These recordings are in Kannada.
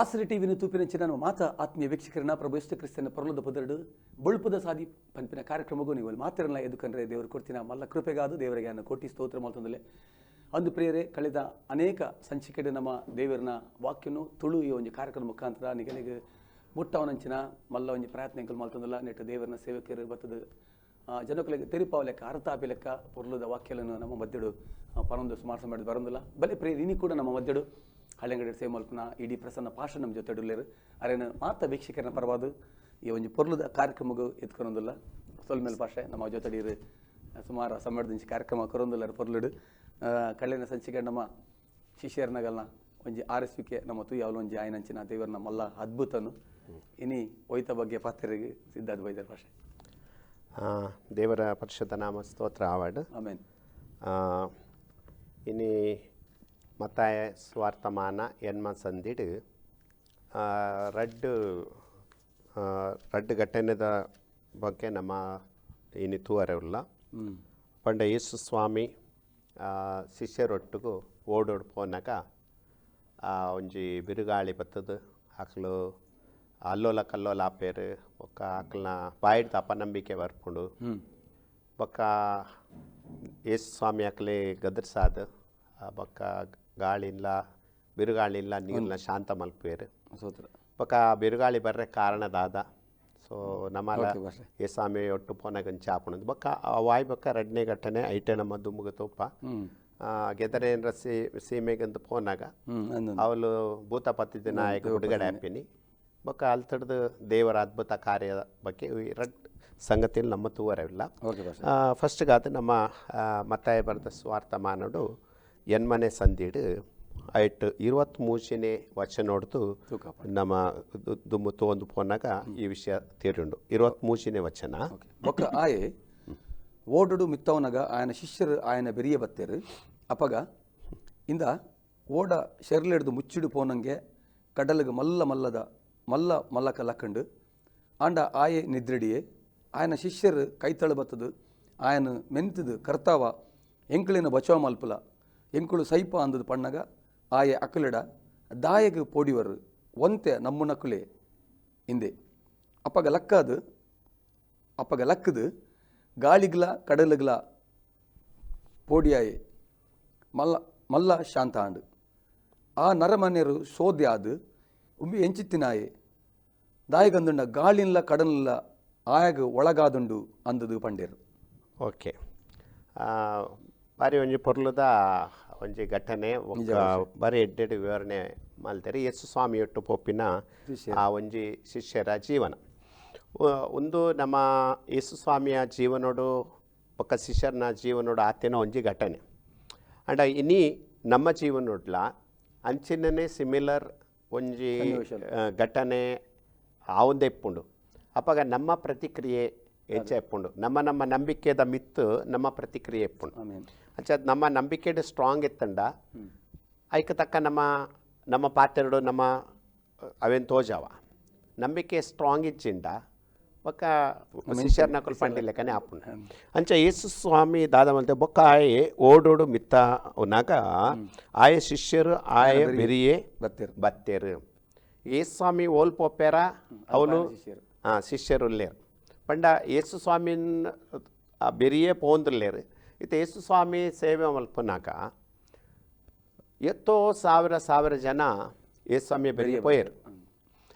ಆಸರೆ ಟಿವಿನ ತೂಪಿನಂಚಿನ ನಮ್ಮ ಮಾತ ಆತ್ಮೀಯ ವೀಕ್ಷಕರನ್ನ ಪ್ರಭು ಯೇಸು ಕ್ರಿಸ್ತನ ಪರಲದ ಪದರಡು ಬಳುಪದ ಸಾದಿ ಪಂಪಿನ ಕಾರ್ಯಕ್ರಮಗೂ ನೀವು ಮಾತಿರಲ್ಲ ಎದುಕಂದ್ರೆ ದೇವರು ಕೊಡ್ತೀನ. ಮಲ್ಲ ಕೃಪೆಗಾದು ದೇವರಿಗೆ ಅನ್ನು ಕೋಟಿ ಸ್ತೋತ್ರ ಮಾಡ್ತಂದಲೆ. ಅಂದು ಪ್ರಿಯರೇ ಕಳೆದ ಅನೇಕ ಸಂಚಿಕೆಡೆ ನಮ್ಮ ದೇವರನ್ನ ವಾಕ್ಯನು ತುಳು ಈ ಒಂದು ಕಾರ್ಯಕ್ರಮ ಮುಖಾಂತರ ನಿಗಲಿಗೆ ಮುಟ್ಟವನಂಚಿನ ಮಲ್ಲ ಒಂದು ಪ್ರಯತ್ನಗಳು ಮಾಡ್ತಂದಲ್ಲ. ನೆಟ್ಟು ದೇವರನ್ನ ಸೇವಕರು ಬರ್ತದ ಆ, ಜನಗಳಿಗೆ ತೆರಿಪಾವ ಲೆಕ್ಕ ಅರ್ಥಾಪಿ ಲೆಕ್ಕ ಪೊರ್ಲದ ವಾಕ್ಯಗಳನ್ನು ನಮ್ಮ ಮಧ್ಯಡು ಪರೊಂದು ಸುಮಾರು ಮಾಡಿದ್ ಬರೋದಿಲ್ಲ. ಬಲೆ ಪ್ರಿಯ ಇನಿ ಕೂಡ ನಮ್ಮ ಮಧ್ಯಡು ಹಳೆಂಗಡೆ ಸೇಮಲ್ಪನ ಮಲ್ಪನ ಇಡೀ ಪ್ರಸನ್ನ ಪಾಶ ನಮ್ಮ ಜೊತೆ ಇಡಲೇರು. ಅರೇನು ಮಾತ ವೀಕ್ಷಕರನ್ನ ಪರವಾದು ಈ ಒಂದು ಪೊರ್ಲದ ಕಾರ್ಯಕ್ರಮಗೂ ಎತ್ಕೊಳೋದಿಲ್ಲ ಸೊಲ್ ಮೇಲೆ ಭಾಷೆ ನಮ್ಮ ಜೊತೆ ಇರು ಸುಮಾರು ಸಮ್ಮಡದಿಂಚಿ ಕಾರ್ಯಕ್ರಮ ಕೊರೊಂದಿಲ್ಲ ಪೊರ್ಲುಡು. ಕಳ್ಳಿನ ಸಂಚಿಕೆ ನಮ್ಮ ಶಿಷ್ಯರ್ನಗಲ್ನ ಒಂಜಿ ಆರಿಸುವಿಕೆ ನಮ್ಮ ತು ಯಾವಲ ಒಂಜಿ ಆಯ್ನಂಚಿನ ದೇವರ ಮಲ್ಲ ಅದ್ಭುತನು. ಇನಿ ಒಯ್ತ ಬಗ್ಗೆ ಪಾತ್ರೆಗೆ ಸಿದ್ಧಾರ್ಥ ವೈದ್ಯರ ಭಾಷೆ ದೇವರ ಪರಿಷತ್ ನಾಮ ಸ್ತೋತ್ರ ಆವಾಡ್. ಆಮೇನ್. ಇನಿ ಮತ್ತಾಯ ಸ್ವಾರ್ಥಮಾನ ಎನ್ಮ ರಡ್ಡು ಆ, ರಡ್ಡು ಘಟನೆದ ಬಗ್ಗೆ ನಮ್ಮ ಇನಿ ತೂವರವಿಲ್ಲ ಪಂಡ ಯೇಸು ಸ್ವಾಮಿ ಶಿಷ್ಯರೊಟ್ಟಿಗೂ ಓಡೋಡ್ ಪೋನಾಗ ಒಂಜಿ ಬಿರುಗಾಳಿ ಬತ್ತದು ಆಕಲು ಅಲ್ಲೋಲ ಕಲ್ಲೋಲ ಆಪೇರು ಬೊಕ್ಕ ಆಕಲ್ನ ಬಾಯಿಡ್ದ ಅಪನಂಬಿಕೆ ಬರ್ಪುಂಡು. ಬೊಕ್ಕ ಯೇಸು ಸ್ವಾಮಿ ಆಕಲೆ ಗದರ್ಸಾದ ಬೊಕ್ಕ ಗಾಳಿಲ್ಲ ಬಿರುಗಾಳಿಲ್ಲ ನೀರಿನ ಶಾಂತ ಮಲ್ಪೇರು ಸೋತ್ರ. ಬೊಕ್ಕ ಬಿರುಗಾಳಿ ಬರ್ರೆ ಕಾರಣದಾದ. ಸೊ ನಮ್ಮ ಎ ಸ್ವಾಮಿ ಒಟ್ಟು ಪೋನಾಗ ಚಾಪುಣ ಬಕ್ಕ ಆ ವಾಯ್ ಬಕ್ಕ ರಡ್ನೇ ಘಟನೆ ಐಟೆ ನಮ್ಮ ದುಮ್ಮಗ ತೋಪ ಗೆದರೆ ಗೆದರೇನ್ರ ಸೀ ಸೀಮೆಗಂತ ಪೋನಾಗ. ಅವಳು ಭೂತ ಪತ್ತಿದ ನಾಯಕ ಬಿಡುಗಡೆ ಬಕ್ಕ ಬೊಕ್ಕ ಅಲ್ತಡ್ದು ದೇವರ ಅದ್ಭುತ ಕಾರ್ಯದ ಬಗ್ಗೆ ರಡ್ ಸಂಗತಿಯಲ್ಲಿ ನಮ್ಮ ತೂವರವಿಲ್ಲ. ಫಸ್ಟ್ಗಾದ ನಮ್ಮ ಮತ್ತಾಯ ಬರೆದ ಸ್ವಾರ್ಥ ಮಾನಡು ಎನ್ಮನೆ ಸಂದಿಡು ಐಟ್ ಇರುವತ್ತು ವಚನ ವಚನೋಡ್ದು ನಮ್ಮ ದುಮ್ಮು ತೋಂದು ಪೋನಾಗ ಈ ವಿಷಯ ತೀರುಂಡು ಇರುವತ್ ಮೂಚಿನೇ ವಚನ ಬೊಕ್ಕ ಆಯೆ ಓಡಡು ಮಿತ್ತವನಗ ಆಯನ ಶಿಷ್ಯರು ಆಯನ ಬೆರಿಯ ಬತ್ತೇರು. ಅಪಗ ಇಂದ ಓಡ ಶೆರ್ಲೆಡ್ದು ಮುಚ್ಚಿಡು ಪೋನಂಗೆ ಕಡಲಗ ಮಲ್ಲ ಮಲ್ಲದ ಮಲ್ಲ ಮಲ್ಲಕ ಲಕ್ಕಂಡು. ಆಂಡ ಆಯೆ ನಿದ್ರಡಿಯೇ ಆಯನ ಶಿಷ್ಯರು ಕೈತಳ ಬತ್ತದು ಆಯನ ಮೆಂತದು ಕರ್ತಾವ ಎಂಕಳಿನ ಬಚಾವ ಮಲ್ಪಲ. ಎಂಕುಳು ಸೈಪ ಅಂದದು ಪಣ್ಣಗ ಆಯೆ ಅಕಲಿಡ ದಾಯಗ ಪೋಡಿವರು ಒಂತೆ ನಮ್ಮುನಕುಲೆ ಹಿಂದೆ ಅಪ್ಪಗ ಲಕ್ಕದು ಅಪ್ಪಗ ಲಕ್ಕದು ಗಾಳಿಗ್ಲ ಕಡಲಗ್ಲ ಪೋಡಿಯಾಯೆ ಮಲ್ಲ ಮಲ್ಲ ಶಾಂತ ಆಂಡು ಆ ನರಮನೆಯರು ಸೋದ್ಯ ಆದು ಉಮ್ಮಿ ಎಂಚಿತ್ತಿನಾಯೆ ದಾಯಗಂದುಂಡ ಗಾಳಿನ್ಲ ಕಡಲಿಲ್ಲ ಆಯಾಗ ಒಳಗಾದುಂಡು ಅಂದದು ಪಂಡೇರು ಓಕೆ ಆ, ಬಾರಿ ಒಂಜಿ ಪೊರ್ಲುದ ಒಂಜಿ ಘಟನೆ ಒಕ್ಕ ಬಾರಿ ಎಡ್ಡೆಡ್ ವಿವರಣೆ ಮಲ್ತಾರೆ. ಯೇಸು ಸ್ವಾಮಿ ಒಟ್ಟು ಪೊಪ್ಪಿನ ಆ ಒಂಜಿ ಶಿಷ್ಯರ ಜೀವನ. ಒಂದು ನಮ್ಮ ಯೇಸು ಸ್ವಾಮಿಯ ಜೀವನೋಡು ಒಕ್ಕ ಶಿಷ್ಯರನ ಜೀವನೋಡು ಆತೇನ ಒಂಜಿ ಘಟನೆ. ಅಂಡ ಇನಿ ನಮ್ಮ ಜೀವನೋಡ್ಲ ಅಂಚಿನೇ ಸಿಮಿಲರ್ ಒಂಜಿ ಆ, ಘಟನೆ ಆವಂದೆ ಇಪ್ಪುಂಡು ಅಪ್ಪಾಗ ನಮ್ಮ ಪ್ರತಿಕ್ರಿಯೆ ಹೆಚ್ಚೆ ಇಪ್ಪುಂಡು ನಮ್ಮ ನಮ್ಮ ನಂಬಿಕೆದ ಮಿತ್ತು ನಮ್ಮ ಪ್ರತಿಕ್ರಿಯೆ ಇಪ್ಪುಂಡು ಆಮೇನ್ ಅಂಚ ನಮ್ಮ ನಂಬಿಕೆಡ್ ಸ್ಟ್ರಾಂಗ್ ಇತ್ತಂಡ ಐಕ ತಕ್ಕ ನಮ್ಮ ನಮ್ಮ ಪಾತ್ರೆಡು ನಮ್ಮ ಅವೇನು ತೋಜಾವ ನಂಬಿಕೆ ಸ್ಟ್ರಾಂಗ್ ಇಚ್ಚಿಂಡ ಬೊಕ್ಕ ಶಿಷ್ಯರ್ನ ಪಂಡಿಲೆಕ್ಕನೆ ಆಪುಂಡು ಅಂಚ ಯೇಸು ಸ್ವಾಮಿ ದಾದವಂತೆ ಬೊಕ್ಕ ಆಯೆ ಓಡೋಡು ಮಿತ್ತ ಉನಾಗ ಆಯ ಶಿಷ್ಯರು ಆಯ ಬೆರಿಯೇ ಬತ್ತೇರು ಬತ್ತೇರು ಯೇಸು ಸ್ವಾಮಿ ಓಲ್ ಪೊಪ್ಪೇರ ಅವನು ಶಿಷ್ಯರು ಹಾಂ ಶಿಷ್ಯರು ಉಲ್ಲೇರು ಪಂಡ ಯೇಸು ಸ್ವಾಮಿನ್ ಆ ಬೆರಿಯೇ ಪೋಂದ್ರಲ್ಲೇರು ಇತ್ತು ಯೇಸು ಸ್ವಾಮಿ ಸೇವೆ ಮಲ್ಪನಾಗ ಎತ್ತೋ ಸಾವಿರ ಸಾವಿರ ಜನ ಯೇಸು ಸ್ವಾಮಿ ಬೆರಿಯ ಪೋಯರು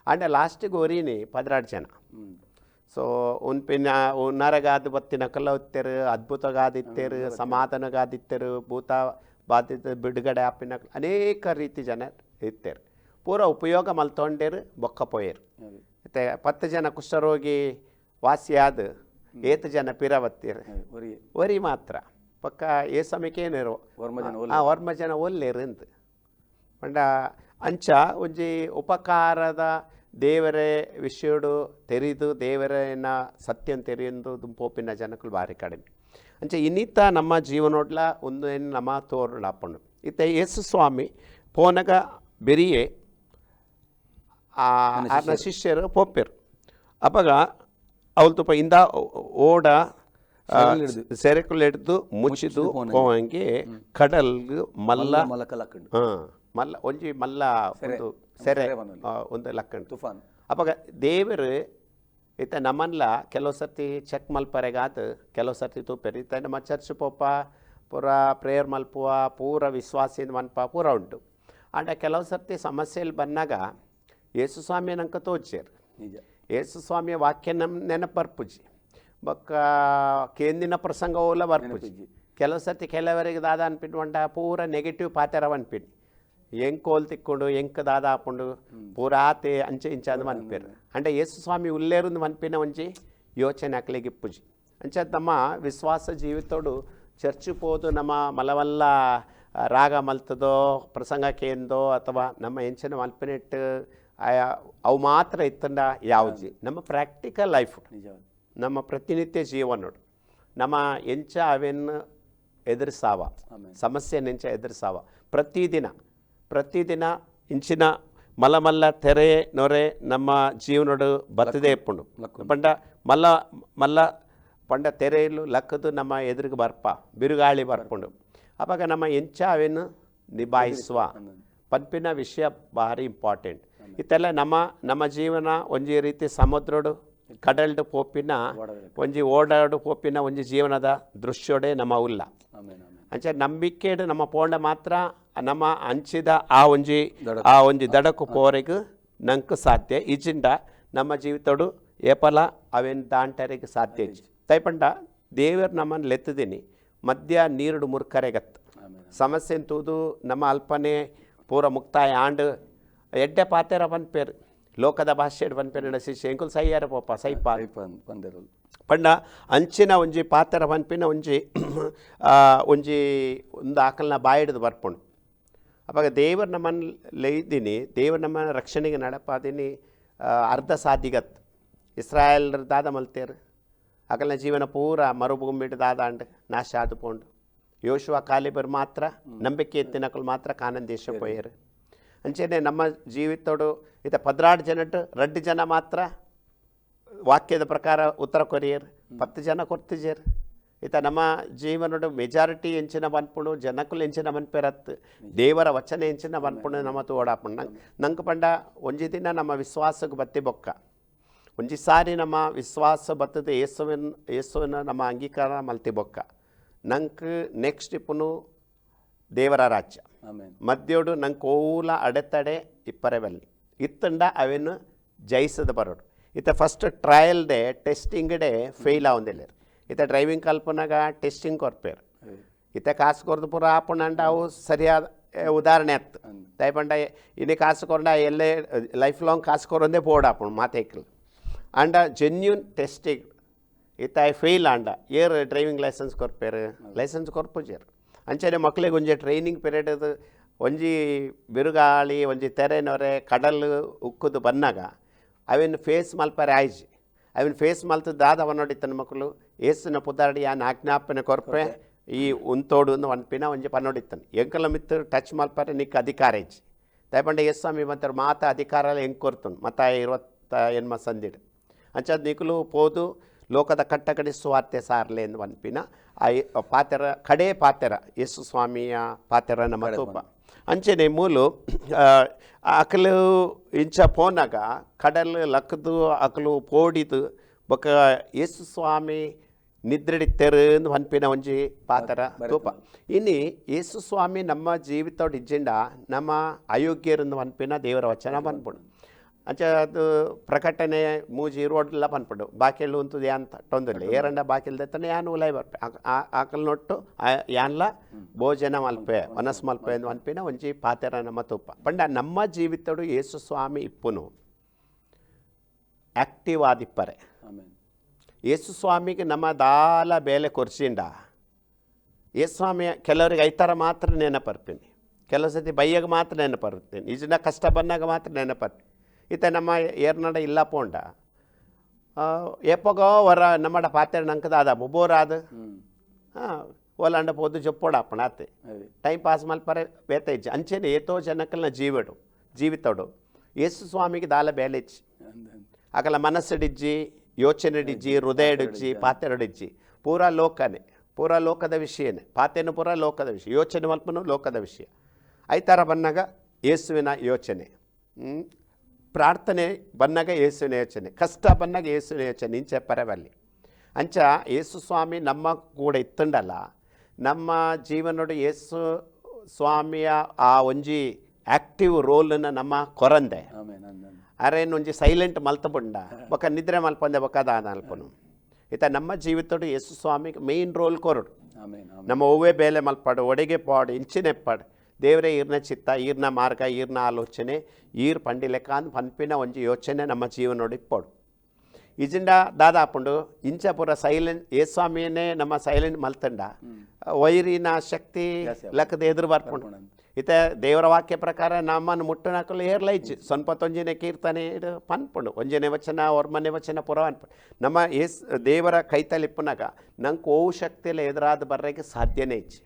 ಅಂಡ ಲಾಸ್ಟಿಗೆ ಒರೀನಿ ಪದ್ರಾಡು ಜನ ಹ್ಮ್ ಸೊ ಉನ್ಪಿನ ಉನ್ನರಗಾದ ಬತ್ತಿನ ಕಲ್ಲೊತ್ತೇರು ಅದ್ಭುತಗಾದಿತ್ತೇರು ಸಮಾಧಾನಗಾದಿತ್ತೇರು ಭೂತ ಬಾಧಿತ ಬಿಡುಗಡೆ ಆಪಿನ ಅನೇಕ ರೀತಿ ಜನ ಇತ್ತೇರು ಪೂರ ಉಪಯೋಗ ಮಲ್ತೊಂಡೇರು ಬೊಕ್ಕ ಪೋಯರು ಹಾಗೆ ಮತ್ತೆ ಪತ್ತು ಜನ ಕುಷ್ಠರೋಗಿ ವಾಸಿಯಾದ ಏತ ಜನ ಪಿರವತ್ತೀರು ಒರಿ. ಮಾತ್ರ. ಪಕ್ಕ ಏ ಸಮಯಕ್ಕೇನೇರು ಆ ವರ್ಮ ಜನ ಒಲ್ಲೇರು ಅಂತ ಪಂಡ ಅಂಚ ಒಂಜಿ ಉಪಕಾರದ ದೇವರೇ ವಿಷಯಡು ತೆರಿದು ದೇವರನ್ನ ಸತ್ಯಂ ತೆರೆಯಂದು ದುಂಪೋಪಿನ ಜನಕ್ಕಳು ಭಾರಿ ಕಡಿಮೆ. ಅಂಚೆ ಇನ್ನಿತ್ತ ನಮ್ಮ ಜೀವನೋಡ್ಲ ಒಂದು ಏನು ನಮ್ಮ ತೋರುಳ ಅಪ್ಪಣ್ಣು ಇತ್ತ ಯೇಸು ಸ್ವಾಮಿ ಪೋನಗ ಬೆರಿಯೇ ಆ ಶಿಷ್ಯರು ಪೋಪ್ಯರು. ಅಪಗ ಅವಳು ತುಪ್ಪ ಇಂದ ಓಡ ಸೆರೆಕುಲೆಡ್ದು ಮುಚ್ಚಿದು ಹೋಗಂಗೆ ಕಡಲ್ ಮಲ್ಲ ಮಲಕ ಲಕ್ಕಂಡು ಹಾಂ ಮಲ್ಲ ಒಂಜಿ ಮಲ್ಲ ಒಂದು ಸೆರೆ ಒಂದು ಲಕ್ಕಂಡು. ತುಫಾನ್. ಅವಾಗ ದೇವರು ಇತ್ತ ನಮ್ಮನ್ಲ ಕೆಲವು ಸರ್ತಿ ಚೆಕ್ ಮಲ್ಪರೆಗಾತ ಕೆಲವು ಸರ್ತಿ ತೂಪೆರ್ ಇತ್ತ ನಮ್ಮ ಚರ್ಚ್ ಪೋಪ ಪೂರ ಪ್ರೇಯರ್ ಮಲ್ಪುವ ಪೂರ ವಿಶ್ವಾಸಿಂದ ಮನ್ಪ ಪೂರ ಉಂಟು. ಆಂಡ ಕೆಲವು ಸರ್ತಿ ಸಮಸ್ಯೆಯಲ್ಲಿ ಬಂದಾಗ ಯೇಸು ಸ್ವಾಮಿ ನಂಗೆ ತೋಚೇರು ನಿಜ. യേശുസ്വാമിയെ വാക്യം ನೆನಪರ್ಪುಜಿ ಬೊಕ್ಕ ಕೇಂದಿನ ಪ್ರಸಂಗ ಓಲ ಬರ್ಪುಜಿ ಕೆಲವು ಸರ್ತಿ ಕೆಲವರಿಗೆ ದಾದ ಅನ್ಪಿಟ್ಟು ಹೊಂಟ ಪೂರ ನೆಗೆಟಿವ್ ಪಾತೆರವ ಅನ್ಪಿಟ್ಟು ಹೆಂಗೆ ಕೋಲ್ ತಿಕ್ಕೊಂಡು ಹೆಂಗೆ ದಾದ ಹಾಕೊಂಡು ಪೂರಾ ಆತೆ ಅಂಚೆ ಇಂಚೆ ಅದು ಅನ್ಪಿರು ಅಂಡ ಯೇಸು ಸ್ವಾಮಿ ಉಲ್ಲೇರುಂದು ಅನ್ಪಿನ ಒಂಜಿ ಯೋಚನೆ ಅಕ್ಲಿಗೆ ಪುಜಿ ಅಂಚೆ ನಮ್ಮ ವಿಶ್ವಾಸ ಜೀವಿತೋಡು ಚರ್ಚು ಪೋದು ನಮ್ಮ ಮಲವಲ್ಲ ರಾಗ ಮಲ್ತದೋ ಪ್ರಸಂಗಕ್ಕೆ ಎಂದೋ ಅಥವಾ ನಮ್ಮ ಹೆಂಚಿನ ಮಲ್ಪಿನೆಟ್ಟು ಆಯಾ ಅವು ಮಾತ್ರ ಇತ್ತಂಡ ಯಾವ್ಜಿ ನಮ್ಮ ಪ್ರಾಕ್ಟಿಕಲ್ ಲೈಫ್ ನಮ್ಮ ಪ್ರತಿನಿತ್ಯ ಜೀವನೋಡು ನಮ್ಮ ಎಂಚ ಅವೇನು ಎದುರಿಸಾವ? ಸಮಸ್ಯೆ ನೆಂಚ ಎದುರಿಸಾವ? ಪ್ರತಿದಿನ ಪ್ರತಿದಿನ ಇಂಚಿನ ಮಲ್ಲ ಮಲ್ಲ ತೆರೆ ನೊರೆ ನಮ್ಮ ಜೀವನೋಡು ಬರ್ತದೆ ಇಪ್ಪುಂಡು. ಪಂಡ ಮಲ್ಲ ಮಲ್ಲ ಪಂಡ ತೆರೆಯಲು ಲಕ್ಕದು ನಮ್ಮ ಎದುರಿಗೆ ಬರ್ಪ ಬಿರುಗಾಳಿ ಬರ್ಪುಂಡು. ಅವಾಗ ನಮ್ಮ ಎಂಚ ಅವೇನು ನಿಭಾಯಿಸುವ? ಪಂಪಿನ ವಿಷಯ ಭಾರಿ ಇಂಪಾರ್ಟೆಂಟ್ ಇತ್ತೆಲ್ಲ ನಮ್ಮ ನಮ್ಮ ಜೀವನ ಒಂಜಿ ರೀತಿ ಸಮುದ್ರಡು ಕಡಲ್ಡು ಪೋಪಿನ ಒಂಜಿ ಓಡಾಡು ಪೋಪಿನ ಒಂಜಿ ಜೀವನದ ದೃಶ್ಯೋಡೆ ನಮ್ಮ ಉಲ್ಲ. ಅಂಚೆ ನಂಬಿಕೆಡ್ ನಮ್ಮ ಪೋಂಡ ಮಾತ್ರ ನಮ್ಮ ಅಂಚಿದ ಆ ಒಂಜಿ ಆ ಒಂಜಿ ದಡಕು ಪೋರೆಗ್ ನಂಕ್ ಸಾಧ್ಯ. ಈಜಿಂಡ ನಮ್ಮ ಜೀವಿತಡು ಏಪಲ ಅವೆನ್ ದಾಂಟರಿಗೆ ಸಾಧ್ಯ ತೈಪಂಡ ದೇವರು ನಮ್ಮನ್ನು ಲೆತ್ತದಿನಿ. ಮಧ್ಯ ನೀರುಡು ಮುರ್ಕರೆಗತ್. ಸಮಸ್ಯೆ ತೂದು ನಮ್ಮ ಅಲ್ಪನೆ ಪೂರ ಮುಕ್ತಾಯ ಆಂಡ್ ಎಡ್ಡೆ ಪಾತೆರ ಪನ್ಪೇರು ಲೋಕದ ಭಾಷೆಡ್ ಪನ್ಪೇರು ನಡಸಿ ಶಂಕುಲ್ ಸೈಯಾರ ಪೋಪ ಸೈಪ. ಪಂದ್ ಪಂದಿರಲು ಪಂಡ ಅಂಚಿನ ಒಂಜಿ ಪಾತ್ರ ಪನ್ಪಿನ ಒಂಜಿ ಆ, ಒಂಜಿ ಒಂದು ಆಕಲ್ನ ಬಾಯಿಡ್ದು ಬರ್ಪುಂಡು ಅವಾಗ ದೇವರ ನಮ್ಮನ್ನು ಲೈದಿನಿ ದೇವರ ನಮ್ಮ ರಕ್ಷಣೆಗೆ ನಡಪಾದಿನಿ ಅರ್ಧ ಸಾಧಿಗತ್ ಇಸ್ರಾಯೇಲ್ ದಾದ ಮಲ್ತೇರು ಅಕಲ್ನ ಜೀವನ ಪೂರ ಮರುಭೂಮಿಡ್ ದಾದ ಅಂಡ್ ನಾಶ ಆದು ಪೋಂಡು ಯೋಶುವ ಕಾಲಿಬರ್ ಮಾತ್ರ ನಂಬಿಕೆ ಎತ್ತಿನಕಲ್ ಮಾತ್ರ ಕಾನನ್ ದೇಶ ಪೋಯರು ಅಂಚೆನೆ ನಮ್ಮ ಜೀವಿತೋಡು ಇತ ಪದ್ರಾಡ್ ಜನಟ್, ರಡ್ಡು ಜನ ಮಾತ್ರ ವಾಕ್ಯದ ಪ್ರಕಾರ ಉತ್ತರ ಕೊರಿಯರ್, ಪತ್ತು ಜನ ಕೊರ್ತಿಜೇರ್. ಇತ ನಮ್ಮ ಜೀವನಡು ಮೆಜಾರಿಟಿ ಎಂಚಿನ ಬನ್ಪುಣು ಜನಕುಲು ಎಂಚಿನ ಬನ್ಪೆರತ್ ದೇವರ ವಚನ ಎಂಚಿನ ಬನ್ಪುಣು ನಮ್ಮ ತೋಡಾಪಣ್ಣ ನಂಗೆ ಪಂಡ ಒಂಜಿ ದಿನ ನಮ್ಮ ವಿಶ್ವಾಸಕ್ಕೆ ಬತ್ತಿ ಬೊಕ್ಕ. ಒಂಜಿ ಸಾರಿ ನಮ್ಮ ವಿಶ್ವಾಸ ಬತ್ತದ ಯೇಸುವಿನ ಯೇಸುವಿನ ನಮ್ಮ ಅಂಗೀಕಾರ ಮಲ್ತಿ ಬೊಕ್ಕ. ನಂಗೆ ನೆಕ್ಸ್ಟ್ ಇಪ್ಪುನು ದೇವರ ರಾಜ್ಯ. ಮದ್ಯೋಡು ಮಧ್ಯೋಡು ನಂಗೆ ಕೋಲ ಅಡೆತಡೆ ಇಪ್ಪರೆ ಬಲ್ಲಿ ಇತ್ತಂಡ ಅವೇನು ಜಯಿಸದ ಬರೋಡು. ಇತ್ತ first trial day testing day fail ಆವಂದಿಲ್ಲ ಇತ್ತ ಡ್ರೈವಿಂಗ್ ಕಲ್ಪನಾಗ ಟೆಸ್ಟಿಂಗ್ ಕೊರ್ಪೇರು. ಇತ್ತ ಕಾಸು ಕೊರ್ದು ಪೂರ ಆಪಣಂಡ ಅವು ಸರಿಯಾದ ಉದಾಹರಣೆ ಆಯ್ತು ದಯಪಂಡ ಇನ್ನೇ ಕಾಸು ಕೊರಂಡ ಎಲ್ಲೇ ಲೈಫ್ ಲಾಂಗ್ ಕಾಸು ಕೊರೊಂದೇ ಬೋರ್ಡ್ ಆಪಣ ಮಾತೇಕಲ್ ಅಂಡ ಜೆನ್ಯೂನ್ ಟೆಸ್ಟಿಂಗ್ ಇತ್ತ ಫೇಲ್ ಆಂಡ ಏರ್ ಡ್ರೈವಿಂಗ್ ಲೈಸೆನ್ಸ್ ಕೊರ್ಪೇರು. ಲೈಸೆನ್ಸ್ ಕೊರ್ಪುಜೇರು. ಅಂಚನೆ ಮಕ್ಳಿಗೆ ಒಂಜಿ ಟ್ರೈನಿಂಗ್ ಪೀರಿಯಡ್ ಒಂಜಿ ಬಿರುಗಾಳಿ ಒಂಜಿ ತೆರೆ ನೊರೆ ಕಡಲು ಉಕ್ಕುದು ಬನ್ನಾಗ ಅವಿನ ಫೇಸ್ ಮಲ್ಪರೆ ಆಯ್ಜಿ. ಅವಿನ ಫೇಸ್ ಮಲ್ತು ದಾದ ಅವನೋಡಿತ್ತನ ಮಕ್ಕಳು ಏಸುನ ಪುದಾಡಿ ಆ ಆಜ್ಞಾಪನೆ ಕೊರ್ಪೆ ಈ ಉಂತೋಡು ಅನ್ಪಿನ ಒಂಜಿ ಪನ್ನೋಡಿತ್ತನು. ಎಂಕಲ ಮಿತ್ತು ಟಚ್ ಮಲ್ಪರೆ ನಿಕ್ ಅಧಿಕಾರ ಇಜ್ಜಿ. ದಯಪಂಡ ಎಸ್ ಸ್ವಾಮಿ ಮಂತರ ಮಾತ ಅಧಿಕಾರ ಹೆಂಗೆ ಕೊರ್ತನು? ಮತ ಇರುವತ್ತ ಎನ್ಮ ಸಂದಿಡು. ಅಂಚದ್ ನಿಕುಲು ಪೋದು ಲೋಕದ ಕಟ್ಟಕಡೆ ಸುವಾರ್ತೆ ಸಾರ್ಲೆ ಎಂದು ಅನ್ಪಿನ ಆ ಪಾತೆರ ಕಡೆ ಪಾತೆರ ಯೇಸು ಸ್ವಾಮಿಯ ಪಾತೆರ ನಮ್ಮ ತೂಪ. ಅಂಚೆನೆ ಮೂಲು ಅಕಲು ಇಂಚ ಪೋನಾಗ ಕಡಲು ಲಕ್ಕದು ಅಕಲು ಪೋಡಿದು ಬೊಕ ಯೇಸು ಸ್ವಾಮಿ ನಿದ್ರೆಡಿತ್ತೆರು ಎಂದು ಅನ್ಪಿನ ಒಂಜಿ ಪಾತರ ತೂಪ. ಇನ್ನು ಯೇಸು ಸ್ವಾಮಿ ನಮ್ಮ ಜೀವಿತ ಇಜ್ಜಿಂಡ ನಮ್ಮ ಅಯೋಗ್ಯರಿಂದ ಒನ್ಪಿನ ದೇವರ ವಚನ ಬಂದ್ಬಿಡು. ಅಂಚ ಅದು ಪ್ರಕಟಣೆ ಮೂಜಿ ರೋಡ್ಲ ಪನ್ಪಡು ಬಾಕಿಲು ಉಂತುದು ಯಾಂತ ಟೊಂದುಲ್ಲ ಏರಂಡ ಬಾಕಿಲ್ದೆ ದತ್ತನೆ ಯಾನ್ ಉಲಾಯ್ ಬರ್ಪೆ. ಆಕಲ್ ನೊಟ್ಟು ಯಾನ್ಲ ಭೋಜನ ಮಲ್ಪೆ ವನಸ್ ಮಲ್ಪೆ ಎಂದು ಅನ್ಪಿನ ಒಂಜಿ ಪಾತೆರ ನಮ್ಮ ತುಪ್ಪ ಪಂಡ ನಮ್ಮ ಜೀವಿತಡು ಯೇಸು ಸ್ವಾಮಿ ಇಪ್ಪುನು ಆಕ್ಟಿವ್ ಆದಿಪ್ಪರೆ. ಯೇಸು ಸ್ವಾಮಿಗೆ ನಮ್ಮ ದಾಲ ಬೇಲೆ ಕೊರ್ಸಿಂಡ. ಯೇಸು ಸ್ವಾಮಿ ಕೆಲವರಿಗೆ ಐತರ ಮಾತ್ರ ನೆನಪರ್ತೀನಿ ಕೆಲವು ಸತಿ ಬೈಯಾಗ ಮಾತ್ರ ನೆನಪರ್ತೀನಿ ಈಜಿನ ಕಷ್ಟ ಬಂದಾಗ ಮಾತ್ರ ನೆನಪರ್ತೀನಿ ಇತ್ತ ನಮ್ಮ ಏರ್ನಡ ಇಲ್ಲ ಪೋಂಡ ಎಪ್ಪಗೋ ವರ ನಮ್ಮಡ ಪಾತ್ರೆ ನಂಕದಾದ ಬುಬೋರಾದ ಹ್ಞೂ ಹಾಂ ಓಲಾಂಡ ಪೋದು ಜೊಪ್ಪೋಡ ಅಪ್ಪಣಾತೆ ಅದೇ ಟೈಮ್ ಪಾಸ್ ಮಲ್ಪರೆ ಬೇತ ಇಜ್ಜಿ ಅಂಚೆನೆ ಏತೋ ಜನಕ್ಕಲ್ನ ಜೀವಡು ಜೀವಿತೋಡು ಯೇಸು ಸ್ವಾಮಿಗೆ ದಾಲ ಬೇಲೆ ಇಚ್ಚಿ ಅಂದ್ ಅಂದ್. ಆಗಲ ಮನಸ್ಸಡಿಜ್ಜಿ ಯೋಚನೆಡಿಜ್ಜಿ ಹೃದಯಡಿಜ್ಜಿ ಪಾತೆರಡಿಜ್ಜಿ ಪೂರಾ ಲೋಕನೇ ಪೂರಾ ಲೋಕದ ವಿಷಯನೇ ಪಾತೆನು ಪೂರಾ ಲೋಕದ ವಿಷಯ ಯೋಚನೆ ಮಲ್ಪನು ಲೋಕದ ವಿಷಯ ಐತಾರ ಬಂದಾಗ ಯೇಸುವಿನ ಯೋಚನೆ ಪ್ರಾರ್ಥನೆ ಬನ್ನಾಗ ಯೇಸುವಿನ ಯೋಚನೆ ಕಷ್ಟ ಬನ್ನಾಗ ಯೇಸುವಿನ ಯೋಚನೆ ಇಂಚೆ ಪರವಲ್ಲಿ. ಅಂಚ ಯೇಸು ಸ್ವಾಮಿ ನಮ್ಮ ಕೂಡ ಇತ್ತುಂಡಲ್ಲ ನಮ್ಮ ಜೀವನೋಡು ಯೇಸು ಸ್ವಾಮಿಯ ಆ ಒಂಜಿ ಆಕ್ಟಿವ್ ರೋಲನ್ನು ನಮ್ಮ ಕೊರಂದೆ. ಅರೇನು ಒಂಜಿ ಸೈಲೆಂಟ್ ಮಲ್ತಪುಂಡ ಬೊಕ ನಿದ್ರೆ ಮಲ್ಪೊಂದೆ ಬೊಕ ಅಲ್ಪನು ಇತ ನಮ್ಮ ಜೀವಿತೋಡು ಯೇಸು ಸ್ವಾಮಿಗೆ ಮೇನ್ ರೋಲ್ ಕೊರಡು. ನಮ್ಮ ಒವ್ವೆ ಬೇಲೆ ಮಲ್ಪಾಡು ಒಡೆಗೆ ಪಾಡು ಇಂಚಿನೆಪ್ಪಾಡು. ದೇವರೇ ಈರ್ನ ಚಿತ್ತ ಈರ್ನ ಮಾರ್ಗ ಈರ್ನ ಆಲೋಚನೆ ಈರ್ ಪಂಡಿಲೆಕ್ಕ ಅಂದ್ ಪನ್ಪಿನ ಒಂಜಿ ಯೋಚನೆ ನಮ್ಮ ಜೀವನೋಡು ಇಪ್ಪಡು ಇಜಿಂಡ ದಾದಾಪುಂಡು ಇಂಚ ಪೂರ ಸೈಲೆಂಟ್ ಏಸ್ವಾಮಿಯೇ ನಮ್ಮ ಸೈಲೆಂಟ್ ಮಲ್ತಂಡ ವೈರಿನ ಶಕ್ತಿ ಲೆಕ್ಕದ ಎದುರು ಬರ್ಕೊಂಡು ಇತ ದೇವರ ವಾಕ್ಯ ಪ್ರಕಾರ ನಮ್ಮನ್ನು ಮುಟ್ಟನಾಕಲು ಏರ್ಲ ಇಜ್ಜಿ. ಸ್ವಲ್ಪ ತೊಂಜಿನ ಕೀರ್ತನೆ ಇಡು ಪನ್ಪುಂಡು. ಒಂಜನೆ ವಚನ ಒರ್ಮನೆ ವಚನ ಪುರ ಅನ್ಪುಂಡು ನಮ್ಮ ಏಸ್ ದೇವರ ಕೈತಲಿಪ್ಪನಾಗ ನಂಗೆ ಓವು ಶಕ್ತಿಯಲ್ಲಿ ಎದುರಾದ ಬರ್ರಕ್ಕೆ ಸಾಧ್ಯನೇ ಇಜ್ಜಿ.